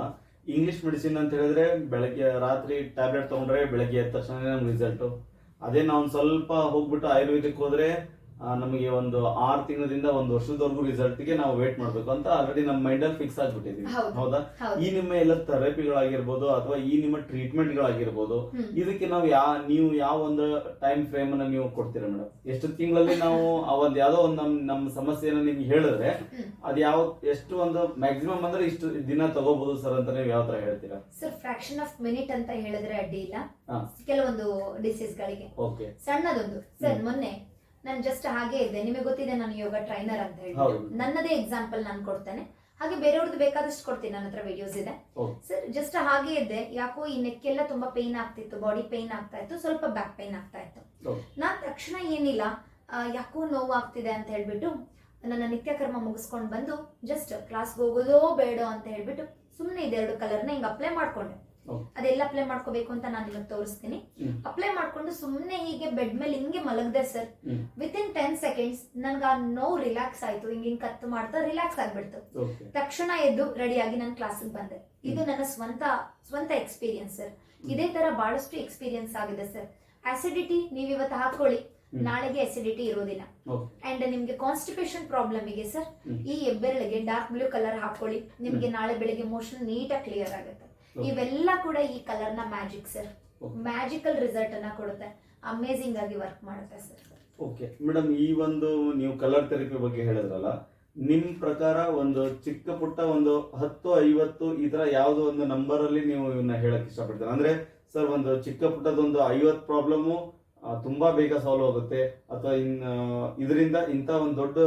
ಇಂಗ್ಲಿಷ್ ಮೆಡಿಸಿನ್ ಅಂತ ಹೇಳಿದ್ರೆ ಬೆಳಗ್ಗೆ ರಾತ್ರಿ ಟ್ಯಾಬ್ಲೆಟ್ ತಗೊಂಡ್ರೆ ಬೆಳಗ್ಗೆ ಎದ್ದ ತಕ್ಷಣ ನಮ್ಗೆ ರಿಸಲ್ಟ್ ಅದೇ ನಾವು ಸ್ವಲ್ಪ ಹೋಗ್ಬಿಟ್ಟು ಆಯುರ್ವೇದಿಕ್ ಹೋದ್ರೆ ನಮಗೆ ಒಂದು ಆರು ತಿಂಗಳಿಂದ ಒಂದು ವರ್ಷದವರೆಗೂ ರಿಸಲ್ಟ್ಗೆ ನಾವು ವೇಟ್ ಮಾಡ್ಬೇಕು ಅಂತ ಆಲ್ರೆಡಿ ನಮ್ಮ ಮೈಂಡಲ್ಲಿ ಫಿಕ್ಸ್ ಆಗ್ಬಿಟ್ಟಿದೀವಿ. ಹೌದು. ಈ ನಿಮ್ಮ ಎಲ್ಲ ಥೆರಪಿಗಳಾಗಿರ್ಬೋದು ಅಥವಾ ಈ ನಿಮ್ಮ ಟ್ರೀಟ್ಮೆಂಟ್ಗಳಾಗಿರ್ಬೋದು ಗಳಾಗಿರ್ಬೋದು ಇದಕ್ಕೆ ನಾವು ಯಾವ ನೀವು ಯಾವ ಒಂದು ಟೈಮ್ ಫ್ರೇಮ್ ಅನ್ನ ನೀವು ಕೊಡ್ತೀರಾ ಮೇಡಮ್ ಎಷ್ಟು ತಿಂಗಳಲ್ಲಿ ನಾವು ಆ ಒಂದ್ ಯಾವ್ದೋ ಒಂದು ನಮ್ ನಮ್ಮ ಸಮಸ್ಯೆನ ನಿಮ್ಗೆ ಹೇಳಿದ್ರೆ. ಅದ್ ಯಾವ ಎಷ್ಟು ಒಂದು ಮ್ಯಾಕ್ಸಿಮಮ್ ಅಂದ್ರೆ ಇಷ್ಟು ದಿನ ತಗೋಬಹುದು ಸರ್ ಅಂತ ನೀವು ಯಾವ ತರ ಹೇಳ್ತೀರಾ? ಸರ್ ಫ್ರಾಕ್ಷನ್ ಆಫ್ ಮಿನಿಟ್ ಅಂತ ಹೇಳಿದ್ರೆ ಅಡ್ಡಿ ಇಲ್ಲ. ಕೆಲವೊಂದು ಡಿಸೀಸ್ ಗಳಿಗೆ. ಓಕೆ ಸಣ್ಣದೊಂದು. ಸರ್ ಮೊನ್ನೆ ನಾನು ಜಸ್ಟ್ ಹಾಗೆ ಇದ್ದೆ. ನಿಮಗೆ ಗೊತ್ತಿದೆ ನಾನು ಯೋಗ ಟ್ರೈನರ್ ಅಂತ ಹೇಳಿ. ನನ್ನದೇ ಎಕ್ಸಾಂಪಲ್ ನಾನು ಕೊಡ್ತೇನೆ. ಹಾಗೆ ಬೇರೆಯವ್ರದ್ದು ಬೇಕಾದಷ್ಟು ಕೊಡ್ತೀನಿ ನನ್ನ ಹತ್ರ ವಿಡಿಯೋಸ್ ಇದೆ. ಸರ್ ಜಸ್ಟ್ ಹಾಗೆ ಇದ್ದೆ. ಯಾಕೋ ಈ ನೆಕ್ಕೆಲ್ಲ ತುಂಬಾ ಪೇನ್ ಆಗ್ತಿತ್ತು ಬಾಡಿ ಪೇನ್ ಆಗ್ತಾ ಇತ್ತು ಸ್ವಲ್ಪ ಬ್ಯಾಕ್ ಪೇನ್ ಆಗ್ತಾ ಇತ್ತು. ನಾನು ತಕ್ಷಣ ಏನಿಲ್ಲ ಯಾಕೋ ನೋವು ಆಗ್ತಿದೆ ಅಂತ ಹೇಳ್ಬಿಟ್ಟು ನನ್ನ ನಿತ್ಯಕರ್ಮ ಮುಗಿಸ್ಕೊಂಡು ಬಂದು ಜಸ್ಟ್ ಕ್ಲಾಸ್ಗೆ ಹೋಗೋದೋ ಬೇಡೋ ಅಂತ ಹೇಳ್ಬಿಟ್ಟು ಸುಮ್ಮನೆ ಇದೆರಡು ಕಲರ್ನ ಹಿಂಗೆ ಅಪ್ಲೈ ಮಾಡ್ಕೊಂಡೆ. ಅದೆಲ್ಲ ಅಪ್ಲೈ ಮಾಡ್ಕೋಬೇಕು ಅಂತ ನಾನು ನಿಮಗೆ ತೋರಿಸ್ತೀನಿ. ಅಪ್ಲೈ ಮಾಡ್ಕೊಂಡು ಸುಮ್ಮನೆ ಹೀಗೆ ಬೆಡ್ ಮೇಲೆ ಹಿಂಗೆ ಮಲಗದೆ sir. Within ten seconds ನನ್ಗೆ ಆ ನೋವು ರಿಲ್ಯಾಕ್ಸ್ ಆಯ್ತು. ಹಿಂಗೆ ಹಿಂಗೆ ಕತ್ತು ಮಾಡ್ತಾ ರಿಲ್ಯಾಕ್ಸ್ ಆಗ್ಬಿಡ್ತು. ತಕ್ಷಣ ಎದ್ದು ರೆಡಿಯಾಗಿ ನಾನು ಕ್ಲಾಸಿಗೆ ಬಂದೆ. ಇದು ನನ್ನ ಸ್ವಂತ ಸ್ವಂತ ಎಕ್ಸ್ಪೀರಿಯನ್ಸ್ ಸರ್ ಇದೇ ತರ ಬಹಳಷ್ಟು ಎಕ್ಸ್ಪೀರಿಯನ್ಸ್ ಆಗಿದೆ ಸರ್ ಆಸಿಡಿಟಿ ನೀವು ಇವತ್ತು ಹಾಕೊಳ್ಳಿ ನಾಳೆಗೆ ಅಸಿಡಿಟಿ ಇರೋದಿಲ್ಲ. ಅಂಡ್ ನಿಮ್ಗೆ ಕಾನ್ಸ್ಟಿಪೇಷನ್ ಪ್ರಾಬ್ಲಮ್ ಇದೆ ಸರ್. ಈ ಹೆಬ್ಬೆರಳಿಗೆ ಡಾರ್ಕ್ ಬ್ಲೂ ಕಲರ್ ಹಾಕೊಳ್ಳಿ ನಿಮ್ಗೆ ನಾಳೆ ಬೆಳಿಗ್ಗೆ ಮೋಷನ್ ನೀಟಾಗಿ ಕ್ಲಿಯರ್ ಆಗುತ್ತೆ. ಇವೆಲ್ಲ ಕೂಡ ಈ ಕಲರ್ನ ಮ್ಯಾಜಿಕ್ ಸರ್ ಮ್ಯಾಜಿಕಲ್ ರಿಸಲ್ಟ್ ಅನ್ನ ಕೊಡುತ್ತೆ. ಅಮೇಸಿಂಗ್ ಆಗಿ ವರ್ಕ್ ಮಾಡುತ್ತೆ ಸರ್ ಓಕೆ ಮೇಡಮ್ ಈ ಒಂದು ನೀವು ಕಲರ್ ಥೆರಪಿ ಬಗ್ಗೆ ಹೇಳಿದ್ರಲ್ಲ ನಿಮ್ ಪ್ರಕಾರ ಒಂದು ಚಿಕ್ಕ ಪುಟ್ಟ ಒಂದು ಹತ್ತು ಐವತ್ತು ಇದರ ಯಾವುದೋ ಯಾವ್ದೋ ಒಂದು ನಂಬರ್ ಅಲ್ಲಿ ನೀವು ಇವನ್ನ ಹೇಳಕ್ ಇಷ್ಟಪಡ್ತೀರಾ? ಅಂದ್ರೆ ಸರ್ ಒಂದು ಚಿಕ್ಕ ಪುಟ್ಟದೊಂದು ಐವತ್ ಪ್ರಾಬ್ಲಮ್ ತುಂಬಾ ಬೇಗ ಸಾಲ್ವ್ ಆಗುತ್ತೆ. ಅಥವಾ ಇನ್ ಇದರಿಂದ ಇಂಥ ಒಂದು ದೊಡ್ಡ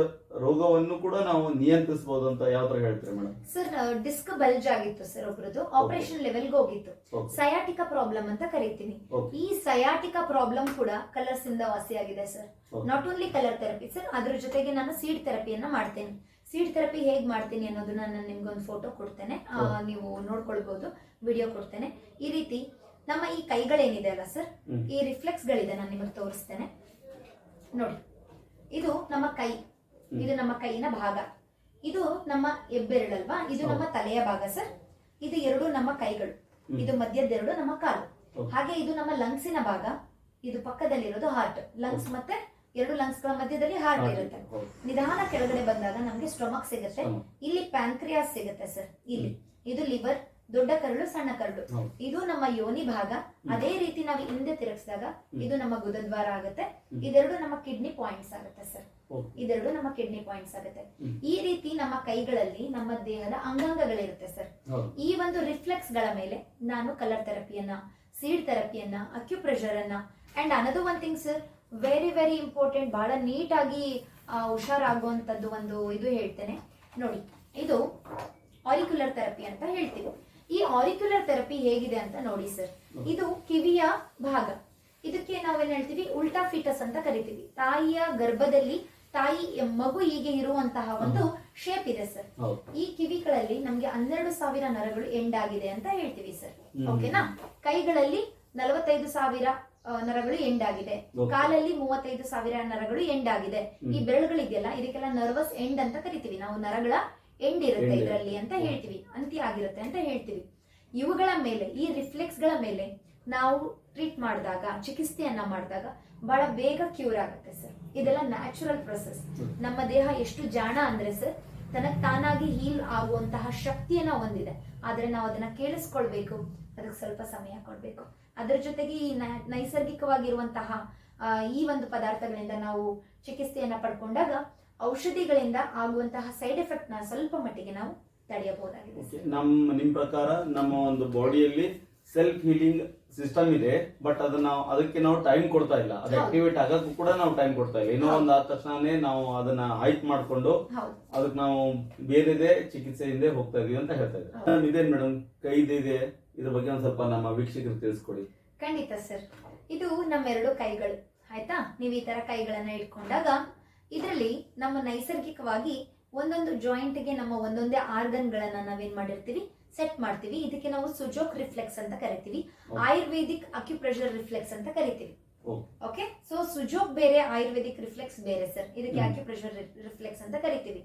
ರೋಗವನ್ನು ಕೂಡ ನಾವು ನಿಯಂತ್ರಿಸಬಹುದು ಅಂತ ಯಾವ ತರ ಹೇಳ್ತೀರಿ ಮೇಡಮ್ ಸರ್ ಡಿಸ್ಕ್ ಬಲ್ಜ್ ಆಗಿತ್ತು ಸರ್ ಒಬ್ರದ್ದು. ಆಪರೇಷನ್ ಲೆವೆಲ್ಗೆ ಹೋಗಿತ್ತು. ಸಯಾಟಿಕಾ ಪ್ರಾಬ್ಲಮ್ ಅಂತ ಕರಿತೀನಿ. ಈ ಸಯಾಟಿಕಾ ಪ್ರಾಬ್ಲಮ್ ಕೂಡ ಕಲರ್ಸ್ ಇಂದ ವಾಸಿಯಾಗಿದೆ sir. Not only colour therapy sir ಅದ್ರ ಜೊತೆಗೆ ನಾನು ಸೀಡ್ ಥೆರಪಿಯನ್ನ ಮಾಡ್ತೇನೆ. ಸೀಡ್ ಥೆರಪಿ ಹೇಗ್ ಮಾಡ್ತೀನಿ ಅನ್ನೋದನ್ನ ನಾನು ನಿಮ್ಗೆ ಒಂದು ಫೋಟೋ ಕೊಡ್ತೇನೆ ನೀವು ನೋಡ್ಕೊಳ್ಬಹುದು ವಿಡಿಯೋ ಕೊಡ್ತೇನೆ. ಈ ರೀತಿ ನಮ್ಮ ಈ ಕೈಗಳೇನಿದೆ ಅಲ್ಲ ಸರ್ ಈ ರಿಫ್ಲೆಕ್ಸ್ ಗಳಿದೆ ನಾನು ನಿಮಗೆ ತೋರಿಸ್ತೇನೆ. ನೋಡಿ ಇದು ನಮ್ಮ ಕೈ. ಇದು ನಮ್ಮ ಕೈನ ಭಾಗ. ಇದು ನಮ್ಮ ಹೆಬ್ಬೆರಳಲ್ವಾ? ಇದು ನಮ್ಮ ತಲೆಯ ಭಾಗ ಸರ್ ಇದು ಎರಡು ನಮ್ಮ ಕೈಗಳು. ಇದು ಮಧ್ಯದೆರಡು ನಮ್ಮ ಕಾಲು. ಹಾಗೆ ಇದು ನಮ್ಮ ಲಂಗ್ಸಿನ ಭಾಗ. ಇದು ಪಕ್ಕದಲ್ಲಿರೋದು ಹಾರ್ಟ್ ಲಂಗ್ಸ್ ಮತ್ತೆ ಎರಡು ಲಂಗ್ಸ್ಗಳ ಮಧ್ಯದಲ್ಲಿ ಹಾರ್ಟ್ ಇರುತ್ತೆ. ನಿಧಾನ ಕೆಳಗಡೆ ಬಂದಾಗ ನಮ್ಗೆ ಸ್ಟೊಮಕ್ ಸಿಗುತ್ತೆ. ಇಲ್ಲಿ ಪ್ಯಾಂಕ್ರಿಯಾಸ್ ಸಿಗುತ್ತೆ ಸರ್ ಇಲ್ಲಿ. ಇದು ಲಿವರ್ ದೊಡ್ಡ ಕರಳು ಸಣ್ಣ ಕರಳು. ಇದು ನಮ್ಮ ಯೋನಿ ಭಾಗ. ಅದೇ ರೀತಿ ನಾವು ಹಿಂದೆ ತಿರುಗಿಸಿದಾಗ ಇದು ನಮ್ಮ ಗುದದ್ವಾರ ಆಗುತ್ತೆ. ಇದೆರಡು ನಮ್ಮ ಕಿಡ್ನಿ ಪಾಯಿಂಟ್ಸ್ ಆಗುತ್ತೆ ಸರ್. ಇದೆರಡು ನಮ್ಮ ಕಿಡ್ನಿ ಪಾಯಿಂಟ್ಸ್ ಆಗುತ್ತೆ. ಈ ರೀತಿ ನಮ್ಮ ಕೈಗಳಲ್ಲಿ ನಮ್ಮ ದೇಹದ ಅಂಗಾಂಗಗಳಿರುತ್ತೆ ಸರ್. ಈ ಒಂದು ರಿಫ್ಲೆಕ್ಸ್ಗಳ ಮೇಲೆ ನಾನು ಕಲರ್ ಥೆರಪಿಯನ್ನ ಸೀಡ್ ಥೆರಪಿಯನ್ನ ಅಕ್ಯುಪ್ರೆಷರ್ ಅನ್ನ ಅಂಡ್ ಅನದು one thing sir very very important ಬಹಳ ನೀಟಾಗಿ ಹುಷಾರಾಗುವಂತದ್ದು ಒಂದು ಇದು ಹೇಳ್ತೇನೆ. ನೋಡಿ ಇದು ಆರಿಕ್ಯುಲರ್ ಥೆರಪಿ ಅಂತ ಹೇಳ್ತೀವಿ. ಈ ಆರಿಕ್ಯುಲರ್ ಥೆರಪಿ ಹೇಗಿದೆ ಅಂತ ನೋಡಿ ಸರ್ ಇದು ಕಿವಿಯ ಭಾಗ. ಇದಕ್ಕೆ ನಾವೇನ್ ಹೇಳ್ತೀವಿ? ಉಲ್ಟಾ ಫಿಟಸ್ ಅಂತ ಕರಿತೀವಿ. ತಾಯಿಯ ಗರ್ಭದಲ್ಲಿ ತಾಯಿ ಮಗು ಹೀಗೆ ಇರುವಂತಹ ಒಂದು ಶೇಪ್ ಇದೆ ಸರ್ ಈ ಕಿವಿಗಳಲ್ಲಿ ನಮ್ಗೆ ಹನ್ನೆರಡು ಸಾವಿರ ನರಗಳು ಎಂಡ್ ಆಗಿದೆ ಅಂತ ಹೇಳ್ತೀವಿ ಸರ್ ಓಕೆನಾ ಕೈಗಳಲ್ಲಿ ನಲವತ್ತೈದು ಸಾವಿರ ನರಗಳು ಎಂಡ್ ಆಗಿದೆ. ಕಾಲಲ್ಲಿ ಮೂವತ್ತೈದು ಸಾವಿರ ನರಗಳು ಎಂಡ್ ಆಗಿದೆ. ಈ. ಬೆರಳುಗಳಿದೆಯಲ್ಲ ಇದಕ್ಕೆಲ್ಲ ನರ್ವಸ್ ಎಂಡ್ ಅಂತ ಕರಿತೀವಿ. ನಾವು ನರಗಳ ಎಂಡ್ ಇರುತ್ತೆ ಇದರಲ್ಲಿ ಅಂತ ಹೇಳ್ತೀವಿ. ಅಂತ್ಯ ಆಗಿರುತ್ತೆ ಅಂತ ಹೇಳ್ತೀವಿ. ಇವುಗಳ ಮೇಲೆ ಈ ರಿಫ್ಲೆಕ್ಸ್ಗಳ ಮೇಲೆ ನಾವು ಟ್ರೀಟ್ ಮಾಡಿದಾಗ ಚಿಕಿತ್ಸೆಯನ್ನ ಮಾಡಿದಾಗ ಬಹಳ ಬೇಗ ಕ್ಯೂರ್ ಆಗುತ್ತೆ ಸರ್ ಇದೆಲ್ಲ ನ್ಯಾಚುರಲ್ ಪ್ರೊಸೆಸ್ ನಮ್ಮ ದೇಹ ಎಷ್ಟು ಜಾಣ ಅಂದ್ರೆ ಸರ್ ತನಗ್ ತಾನಾಗಿ ಹೀಲ್ ಆಗುವಂತಹ ಶಕ್ತಿಯನ್ನ ಹೊಂದಿದೆ. ಆದ್ರೆ ನಾವು ಅದನ್ನ ಕೇಳಿಸ್ಕೊಳ್ಬೇಕು. ಅದಕ್ಕೆ ಸ್ವಲ್ಪ ಸಮಯ ಕೊಡ್ಬೇಕು. ಅದರ ಜೊತೆಗೆ ಈ ನೈಸರ್ಗಿಕವಾಗಿರುವಂತಹ ಈ ಒಂದು ಪದಾರ್ಥಗಳಿಂದ ನಾವು ಚಿಕಿತ್ಸೆಯನ್ನ ಪಡ್ಕೊಂಡಾಗ ಔಷಧಿಗಳಿಂದ ಆಗುವಂತಹ ಸೈಡ್ ಎಫೆಕ್ಟ್ನ ಸ್ವಲ್ಪ ಮಟ್ಟಿಗೆ ನಾವು ತಡೆಯಬಹುದಾಗಿದೆ. ನಮ್ಮ ನಿಮ್ ಪ್ರಕಾರ ನಮ್ಮ ಒಂದು ಬಾಡಿಯಲ್ಲಿ ಸೆಲ್ಫ್ ಹೀಲಿಂಗ್ ಸಿಸ್ಟಮ್ ಇದೆ ಬಟ್ ಅದನ್ನ ನಾವು ಅದಕ್ಕೆ ನಾವು ಟೈಮ್ ಕೊಡ್ತಾ ಇಲ್ಲ. ಅದು. ಆಕ್ಟಿವೇಟ್ ಆಗಕ್ಕೂ ಕೂಡ ನಾವು ಟೈಮ್ ಕೊಡ್ತಾ ಇಲ್ಲ. ಏನೋ. ಒಂದು ಆದ ತಕ್ಷಣನೇ ನಾವು ಅದನ್ನ ಹೈಟ್ ಮಾಡ್ಕೊಂಡು ಅದಕ್ಕೆ ನಾವು ಬೇರೆದೇ ಚಿಕಿತ್ಸೆಯಿಂದ ಹೋಗ್ತಾ ಇದೀವಿ ಅಂತ ಹೇಳ್ತಾ ಇದ್ದೀವಿ ಇದೇನು ಮೇಡಮ್ ಇದೇನ್ ಮೇಡಮ್ ಕೈದಿದೆ ಇದ್ರ ಬಗ್ಗೆ ಒಂದ್ ಸ್ವಲ್ಪ ನಮ್ಮ ವೀಕ್ಷಕರು ತಿಳಿಸ್ಕೊಡಿ. ಖಂಡಿತ ಸರ್. ಇದು ನಮ್ಮೆರಡು ಕೈಗಳು. ಆಯ್ತಾ? ನೀವು ಈ ತರ ಕೈಗಳನ್ನ ಇಟ್ಕೊಂಡಾಗ ಇದರಲ್ಲಿ ನಮ್ಮ ನೈಸರ್ಗಿಕವಾಗಿ ಒಂದೊಂದು ಜಾಯಿಂಟ್ಗೆ ನಮ್ಮ ಒಂದೊಂದೇ ಆರ್ಗನ್ ಗಳನ್ನ ನಾವೇನ್ ಮಾಡಿರ್ತೀವಿ? ಸೆಟ್ ಮಾಡ್ತೀವಿ. ಇದಕ್ಕೆ ನಾವು ಸುಜೋಕ್ ರಿಫ್ಲೆಕ್ಸ್ ಅಂತ ಕರಿತೀವಿ. ಆಯುರ್ವೇದಿಕ್ ಅಕ್ಯುಪ್ರೆಷರ್ ರಿಫ್ಲೆಕ್ಸ್ ಅಂತ ಕರಿತೀವಿ. ಓಕೆ ಸೊ ಸುಜೋಕ್ ಬೇರೆ ಆಯುರ್ವೇದಿಕ್ ರಿಫ್ಲೆಕ್ಸ್ ಬೇರೆ ಸರ್ ಇದಕ್ಕೆ. ಅಕ್ಯುಪ್ರೆಷರ್ ರಿಫ್ಲೆಕ್ಸ್ ಅಂತ ಕರಿತೀವಿ.